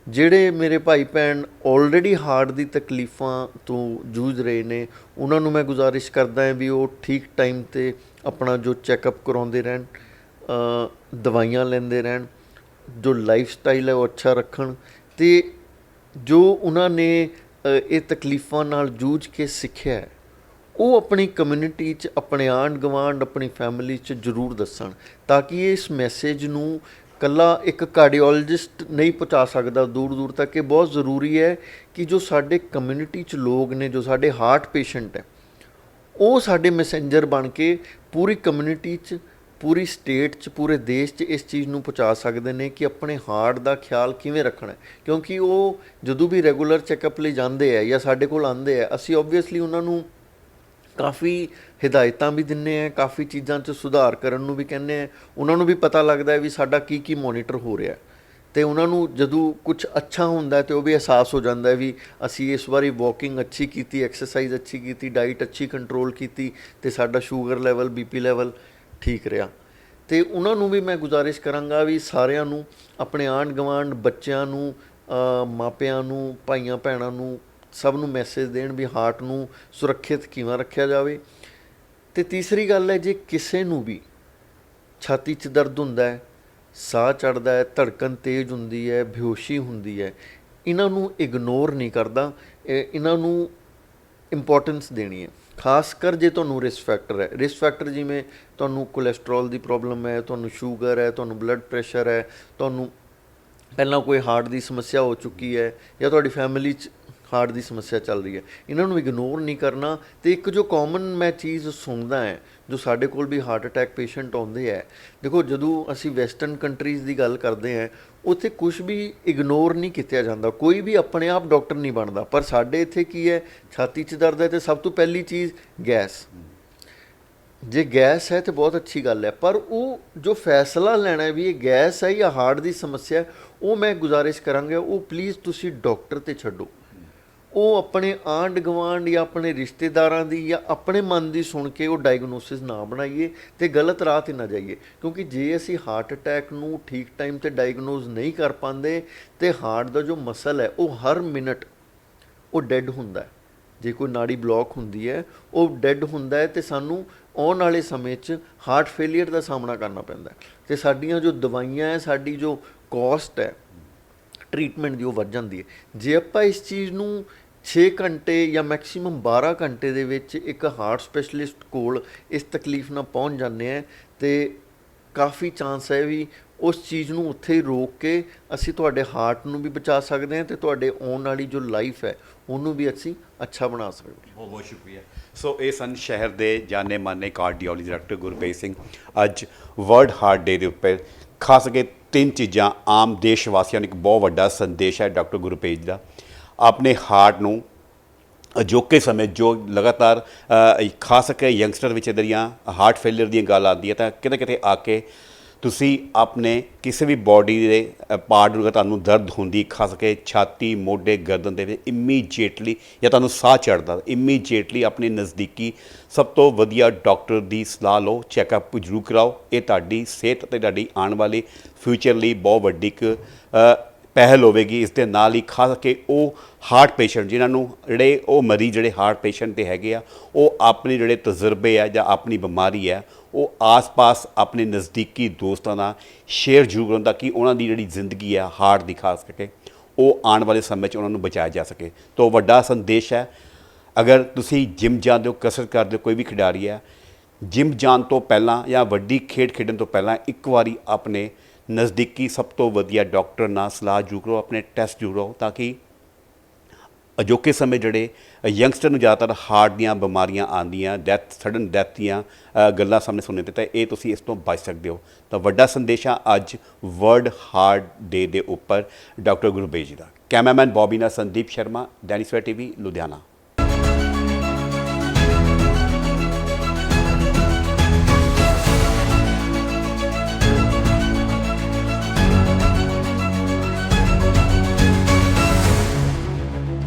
ਜਿਹੜੇ ਮੇਰੇ ਭਾਈ ਭੈਣ ਆਲਰੇਡੀ ਹਾਰਟ ਦੀ ਤਕਲੀਫਾਂ ਤੋਂ ਜੂਝ ਰਹੇ ਨੇ, ਉਹਨਾਂ ਨੂੰ ਮੈਂ ਗੁਜ਼ਾਰਿਸ਼ ਕਰਦਾ ਹਾਂ ਵੀ ਉਹ ਠੀਕ ਟਾਈਮ ਤੇ ਆਪਣਾ ਜੋ ਚੈੱਕਅਪ ਕਰਾਉਂਦੇ ਰਹਿਣ ਦਵਾਈਆਂ ਲੈਂਦੇ ਰਹਿਣ, ਜੋ ਲਾਈਫ ਸਟਾਈਲ ਹੈ ਉਹ ਅੱਛਾ ਰੱਖਣ ਤੇ ਜੋ ਉਹਨਾਂ ਨੇ ਇਹ ਤਕਲੀਫਾਂ ਨਾਲ ਜੂਝ ਕੇ ਸਿੱਖਿਆ ਉਹ ਆਪਣੀ ਕਮਿਊਨਿਟੀ 'ਚ, ਆਪਣੇ ਆਂਢ ਗੁਆਂਢ ਆਪਣੀ ਫੈਮਿਲੀ 'ਚ ਜ਼ਰੂਰ ਦੱਸਣ ਤਾਂ ਕਿ ਇਸ ਮੈਸੇਜ ਨੂੰ ਕੱਲਾ ਇੱਕ ਕਾਰਡੀਓਲੋਜਿਸਟ ਨਹੀਂ ਪਹੁੰਚਾ ਸਕਦਾ ਦੂਰ ਦੂਰ ਤੱਕ। ਇਹ ਬਹੁਤ ਜ਼ਰੂਰੀ ਹੈ ਕਿ ਜੋ ਸਾਡੇ ਕਮਿਊਨਿਟੀ 'ਚ ਲੋਕ ਨੇ, ਜੋ ਸਾਡੇ ਹਾਰਟ ਪੇਸ਼ੈਂਟ ਹੈ, ਉਹ ਸਾਡੇ ਮੈਸੇਂਜਰ ਬਣ ਕੇ ਪੂਰੀ ਕਮਿਊਨਿਟੀ 'ਚ, ਪੂਰੀ ਸਟੇਟ 'ਚ, ਪੂਰੇ ਦੇਸ਼ 'ਚ ਇਸ ਚੀਜ਼ ਨੂੰ ਪਹੁੰਚਾ ਸਕਦੇ ਨੇ ਕਿ ਆਪਣੇ ਹਾਰਟ ਦਾ ਖਿਆਲ ਕਿਵੇਂ ਰੱਖਣਾ ਹੈ। ਕਿਉਂਕਿ ਉਹ ਜਦੋਂ ਵੀ ਰੈਗੂਲਰ ਚੈੱਕਅਪ ਲਈ ਜਾਂਦੇ ਆ ਜਾਂ ਸਾਡੇ ਕੋਲ ਆਉਂਦੇ ਆ, ਅਸੀਂ ਆਬਵੀਅਸਲੀ ਉਹਨਾਂ ਨੂੰ ਕਾਫੀ ਹਦਾਇਤਾਂ ਵੀ ਦਿੰਨੇ ਆ, ਕਾਫੀ ਚੀਜ਼ਾਂ 'ਚ ਸੁਧਾਰ ਕਰਨ ਨੂੰ ਵੀ ਕਹਿੰਦੇ ਆ। ਉਹਨਾਂ ਨੂੰ ਵੀ ਪਤਾ ਲੱਗਦਾ ਹੈ ਵੀ ਸਾਡਾ ਕੀ ਕੀ ਮੋਨੀਟਰ ਹੋ ਰਿਹਾ ਹੈ। ਤੇ ਉਹਨਾਂ ਨੂੰ ਜਦੋਂ ਕੁਝ ਅੱਛਾ ਹੁੰਦਾ ਹੈ ਤੇ ਉਹ ਵੀ ਅਹਿਸਾਸ ਹੋ ਜਾਂਦਾ ਵੀ ਅਸੀਂ ਇਸ ਵਾਰੀ ਵਾਕਿੰਗ ਅੱਛੀ ਕੀਤੀ ਐਕਸਰਸਾਈਜ਼ ਅੱਛੀ ਕੀਤੀ ਡਾਈਟ ਅੱਛੀ ਕੰਟਰੋਲ ਕੀਤੀ ਤੇ ਸਾਡਾ ਸ਼ੂਗਰ ਲੈਵਲ ਬੀਪੀ ਲੈਵਲ ਠੀਕ ਰਿਹਾ। ਤੇ ਉਹਨਾਂ ਨੂੰ ਵੀ ਮੈਂ ਗੁਜ਼ਾਰਿਸ਼ ਕਰਾਂਗਾ ਵੀ ਸਾਰਿਆਂ ਨੂੰ, ਆਪਣੇ ਆਂਢ ਗੁਆਂਢ ਬੱਚਿਆਂ ਨੂੰ ਮਾਪਿਆਂ ਨੂੰ ਭਾਈਆਂ ਭੈਣਾਂ ਨੂੰ ਸਭ ਨੂੰ ਮੈਸੇਜ ਦੇਣ ਵੀ ਹਾਰਟ ਨੂੰ ਸੁਰੱਖਿਅਤ ਕਿਵੇਂ ਰੱਖਿਆ ਜਾਵੇ। ਤੇ ਤੀਸਰੀ ਗੱਲ ਹੈ, ਜੇ ਕਿਸੇ ਨੂੰ ਵੀ ਛਾਤੀ 'ਚ ਦਰਦ ਹੁੰਦਾ ਹੈ, ਸਾਹ ਚੜਦਾ ਹੈ ਧੜਕਣ ਤੇਜ਼ ਹੁੰਦੀ ਹੈ, ਬੇਹੋਸ਼ੀ ਹੁੰਦੀ ਹੈ, ਇਹਨਾਂ ਨੂੰ ਇਗਨੋਰ ਨਹੀਂ ਕਰਦਾ ਇਹਨਾਂ ਨੂੰ ਇੰਪੋਰਟੈਂਸ ਦੇਣੀ ਹੈ। ਖਾਸ ਕਰ ਜੇ ਤੁਹਾਨੂੰ ਰਿਸਕ ਫੈਕਟਰ ਹੈ। ਰਿਸਕ ਫੈਕਟਰ ਜਿਵੇਂ ਤੁਹਾਨੂੰ ਕੋਲੇਸਟ੍ਰੋਲ ਦੀ ਪ੍ਰੋਬਲਮ ਹੈ, ਤੁਹਾਨੂੰ ਸ਼ੂਗਰ ਹੈ, ਤੁਹਾਨੂੰ ਬਲੱਡ ਪ੍ਰੈਸ਼ਰ ਹੈ, ਤੁਹਾਨੂੰ ਪਹਿਲਾਂ ਕੋਈ ਹਾਰਟ ਦੀ ਸਮੱਸਿਆ ਹੋ ਚੁੱਕੀ ਹੈ ਜਾਂ ਤੁਹਾਡੀ ਫੈਮਿਲੀ 'ਚ ਹਾਰਟ ਦੀ ਸਮੱਸਿਆ ਚੱਲ ਰਹੀ ਹੈ। ਇਹਨਾਂ ਨੂੰ ਇਗਨੋਰ ਨਹੀਂ ਕਰਨਾ ਤੇ ਇੱਕ ਜੋ ਕਾਮਨ ਮੈਂ ਚੀਜ਼ ਸੁਣਦਾ ਹੈ, ਜੋ ਸਾਡੇ ਕੋਲ ਵੀ ਹਾਰਟ ਅਟੈਕ ਪੇਸ਼ੈਂਟ ਆਉਂਦੇ ਹੈ ਦੇਖੋ ਜਦੋਂ ਅਸੀਂ ਵੈਸਟਰਨ ਕੰਟਰੀਜ਼ ਦੀ ਗੱਲ ਕਰਦੇ ਹਾਂ, ਉੱਥੇ ਕੁਝ ਵੀ ਇਗਨੋਰ ਨਹੀਂ ਕੀਤਾ ਜਾਂਦਾ। ਕੋਈ ਵੀ ਆਪਣੇ ਆਪ ਡਾਕਟਰ ਨਹੀਂ ਬਣਦਾ। ਪਰ ਸਾਡੇ ਇੱਥੇ ਕੀ ਹੈ, ਛਾਤੀ 'ਚ ਦਰਦ ਹੈ ਤੇ ਸਭ ਤੋਂ ਪਹਿਲੀ ਚੀਜ਼ ਗੈਸ। ਜੇ ਗੈਸ ਹੈ ਤੇ ਬਹੁਤ ਅੱਛੀ ਗੱਲ ਹੈ, ਪਰ ਉਹ ਜੋ ਫੈਸਲਾ ਲੈਣਾ ਹੈ ਵੀ ਇਹ ਗੈਸ ਹੈ ਜਾਂ ਹਾਰਟ ਦੀ ਸਮੱਸਿਆ, ਉਹ ਮੈਂ ਗੁਜ਼ਾਰਿਸ਼ ਕਰਾਂਗਾ, ਉਹ ਪਲੀਜ਼ ਤੁਸੀਂ ਡਾਕਟਰ ਤੇ ਛੱਡੋ। ਉਹ ਆਪਣੇ ਆਂਢ ਗੁਆਂਢ ਜਾਂ ਆਪਣੇ ਰਿਸ਼ਤੇਦਾਰਾਂ ਦੀ ਜਾਂ ਆਪਣੇ ਮਨ ਦੀ ਸੁਣ ਕੇ ਉਹ ਡਾਇਗਨੋਸਿਸ ਨਾ ਬਣਾਈਏ ਤੇ ਗਲਤ ਰਾਹ ਤੇ ਨਾ ਜਾਈਏ। ਕਿਉਂਕਿ ਜੇ ਅਸੀਂ ਹਾਰਟ ਅਟੈਕ ਨੂੰ ਠੀਕ ਟਾਈਮ ਤੇ ਡਾਇਗਨੋਸ ਨਹੀਂ ਕਰ ਪਾਉਂਦੇ, ਤੇ ਹਾਰਟ ਦਾ ਜੋ ਮਸਲ ਹੈ, ਉਹ ਹਰ ਮਿੰਟ ਉਹ ਡੈੱਡ ਹੁੰਦਾ ਹੈ। ਜੇ ਕੋਈ ਨਾੜੀ ਬਲੌਕ ਹੁੰਦੀ ਹੈ, ਉਹ ਡੈੱਡ ਹੁੰਦਾ ਹੈ ਤੇ ਸਾਨੂੰ ਆਉਣ ਵਾਲੇ ਸਮੇਂ 'ਚ ਹਾਰਟ ਫੇਲਿਅਰ ਦਾ ਸਾਹਮਣਾ ਕਰਨਾ ਪੈਂਦਾ ਹੈ। ਤੇ ਸਾਡੀਆਂ ਜੋ ਦਵਾਈਆਂ ਹੈ, ਸਾਡੀ ਜੋ ਕਾਸਟ ਹੈ ਟ੍ਰੀਟਮੈਂਟ ਦੀ ਉਹ ਵੱਧ ਜਾਂਦੀ ਹੈ। ਜੇ ਆਪਾਂ ਇਸ ਚੀਜ਼ ਨੂੰ 6 ਘੰਟੇ ਜਾਂ ਮੈਕਸਿਮਮ 12 ਘੰਟੇ ਦੇ ਵਿੱਚ ਇੱਕ ਹਾਰਟ ਸਪੈਸ਼ਲਿਸਟ ਕੋਲ ਇਸ ਤਕਲੀਫ ਨਾਲ ਪਹੁੰਚ ਜਾਂਦੇ ਆ ਤੇ ਕਾਫੀ ਚਾਂਸ ਹੈ ਵੀ ਉਸ ਚੀਜ਼ ਨੂੰ ਉੱਥੇ ਹੀ ਰੋਕ ਕੇ ਅਸੀਂ ਤੁਹਾਡੇ ਹਾਰਟ ਨੂੰ ਵੀ ਬਚਾ ਸਕਦੇ ਹਾਂ ਤੇ ਤੁਹਾਡੇ ਆਉਣ ਵਾਲੀ ਜੋ ਲਾਈਫ ਹੈ ਉਹਨੂੰ ਵੀ ਅਸੀਂ ਅੱਛਾ ਬਣਾ ਸਕਦੇ ਹਾਂ। ਬਹੁਤ ਬਹੁਤ ਸ਼ੁਕਰੀਆ। ਸੋ ਇਹ ਸਨ ਸ਼ਹਿਰ ਦੇ ਜਾਣੇ ਮਾਨੇ ਕਾਰਡੀਓਲੋਜੀ ਡਾਕਟਰ ਗੁਰਪ੍ਰੀਤ ਸਿੰਘ। ਅੱਜ ਵਰਲਡ ਹਾਰਟ ਡੇ ਦੇ ਉੱਪਰ ਖਾਸ ਕਰਕੇ ਤਿੰਨ ਚੀਜ਼ਾਂ ਆਮ ਦੇਸ਼ ਵਾਸੀਆਂ ਨੂੰ ਇੱਕ ਬਹੁਤ ਵੱਡਾ ਸੰਦੇਸ਼ ਹੈ ਡਾਕਟਰ ਗੁਰਪ੍ਰੀਤ ਦਾ। ਆਪਣੇ ਹਾਰਟ ਨੂੰ ਅਜੋਕੇ ਸਮੇਂ ਜੋ ਲਗਾਤਾਰ ਅ, ਖਾਸ ਕਰਕੇ ਯੰਗਸਟਰ ਵਿੱਚ ਇਧਰੀਆਂ ਹਾਰਟ ਫੇਲਿਅਰ ਦੀਆਂ ਗੱਲ ਆਉਂਦੀ ਹੈ ਤਾਂ ਕਿਤੇ ਕਿਤੇ ਆ ਕੇ ਤੁਸੀਂ ਆਪਣੇ ਕਿਸੇ ਵੀ ਬਾਡੀ ਦੇ ਪਾਰਟ ਨੂੰ ਤੁਹਾਨੂੰ ਦਰਦ ਹੁੰਦੀ ਖਾਸ ਕਰਕੇ ਛਾਤੀ ਮੋਢੇ ਗਰਦਨ ਦੇ ਵਿੱਚ ਇਮੀਡੀਏਟਲੀ ਜਾਂ ਤੁਹਾਨੂੰ ਸਾਹ ਚੜਦਾ ਇਮੀਡੀਏਟਲੀ ਆਪਣੇ ਨਜ਼ਦੀਕੀ ਸਭ ਤੋਂ ਵਧੀਆ ਡਾਕਟਰ ਦੀ ਸਲਾਹ ਲਓ ਚੈੱਕਅਪ ਜ਼ਰੂਰ ਕਰਾਓ। ਇਹ ਤੁਹਾਡੀ ਸਿਹਤ ਅਤੇ ਤੁਹਾਡੀ ਆਉਣ ਵਾਲੀ ਫਿਊਚਰ ਲਈ ਬਹੁਤ ਵੱਡੀ ਇੱਕ ਪਹਿਲ ਹੋਵੇਗੀ। ਇਸ ਦੇ ਨਾਲ ਹੀ ਖਾਸ ਕਰਕੇ ਉਹ ਹਾਰਟ ਪੇਸ਼ੈਂਟ ਜਿਨ੍ਹਾਂ ਨੂੰ ਜਿਹੜੇ ਉਹ ਮਰੀਜ਼ ਜਿਹੜੇ ਹਾਰਟ ਪੇਸ਼ੈਂਟ ਤੇ ਹੈਗੇ ਆ, ਉਹ ਆਪਣੇ ਜਿਹੜੇ ਤਜਰਬੇ ਆ ਜਾਂ ਆਪਣੀ ਬਿਮਾਰੀ ਹੈ ਉਹ ਆਸ-ਪਾਸ ਆਪਣੇ ਨਜ਼ਦੀਕੀ ਦੋਸਤਾਂ ਨਾਲ ਸ਼ੇਅਰ ਜ਼ਰੂਰ ਕਰਨ ਤਾਂ ਕਿ ਉਹਨਾਂ ਦੀ ਜਿਹੜੀ ਜ਼ਿੰਦਗੀ ਆ, ਹਾਰਟ ਦੀ ਖਾਸ ਕਰਕੇ, ਉਹ ਆਉਣ ਵਾਲੇ ਸਮੇਂ 'ਚ ਉਹਨਾਂ ਨੂੰ ਬਚਾਇਆ ਜਾ ਸਕੇ। ਤੋਂ ਵੱਡਾ ਸੰਦੇਸ਼ ਹੈ, ਅਗਰ ਤੁਸੀਂ ਜਿਮ ਜਾਂਦੇ ਹੋ, ਕਸਰਤ ਕਰਦੇ ਹੋ, ਕੋਈ ਵੀ ਖਿਡਾਰੀ ਹੈ ਜਿਮ ਜਾਣ ਤੋਂ ਪਹਿਲਾਂ ਜਾਂ ਵੱਡੀ ਖੇਡ ਖੇਡਣ ਤੋਂ ਪਹਿਲਾਂ ਇੱਕ ਵਾਰੀ ਆਪਣੇ ਨਜ਼ਦੀਕੀ ਸਭ ਤੋਂ ਵਧੀਆ ਡਾਕਟਰ ਨਾਲ ਸਲਾਹ ਜ਼ਰੂਰ ਕਰੋ, ਆਪਣੇ ਟੈਸਟ ਜ਼ਰੂਰ ਕਰੋ ਤਾਂ ਕਿ ਅਜੋਕੇ ਸਮੇਂ ਜਿਹੜੇ ਯੰਗਸਟਰ ਨੂੰ ਜ਼ਿਆਦਾਤਰ ਹਾਰਟ ਦੀਆਂ ਬਿਮਾਰੀਆਂ ਆਉਂਦੀਆਂ ਡੈਥ ਸਡਨ ਡੈਥ ਦੀਆਂ ਗੱਲਾਂ ਸਾਹਮਣੇ ਸੁਣਨੇ ਤੇ ਤਾਂ ਇਹ ਤੁਸੀਂ ਇਸ ਤੋਂ ਬਚ ਸਕਦੇ ਹੋ। ਤਾਂ ਵੱਡਾ ਸੰਦੇਸ਼ ਆ ਅੱਜ ਵਰਲਡ ਹਾਰਟ ਡੇ ਦੇ ਉੱਪਰ ਡਾਕਟਰ ਗੁਰਬੇਜ ਜੀ ਦਾ। ਕੈਮਰਾਮੈਨ ਬੌਬੀ ਨਾਲ ਸੰਦੀਪ ਸ਼ਰਮਾ ਡੈਨਿਸਵੇਰ ਟੀਵੀ, ਲੁਧਿਆਣਾ।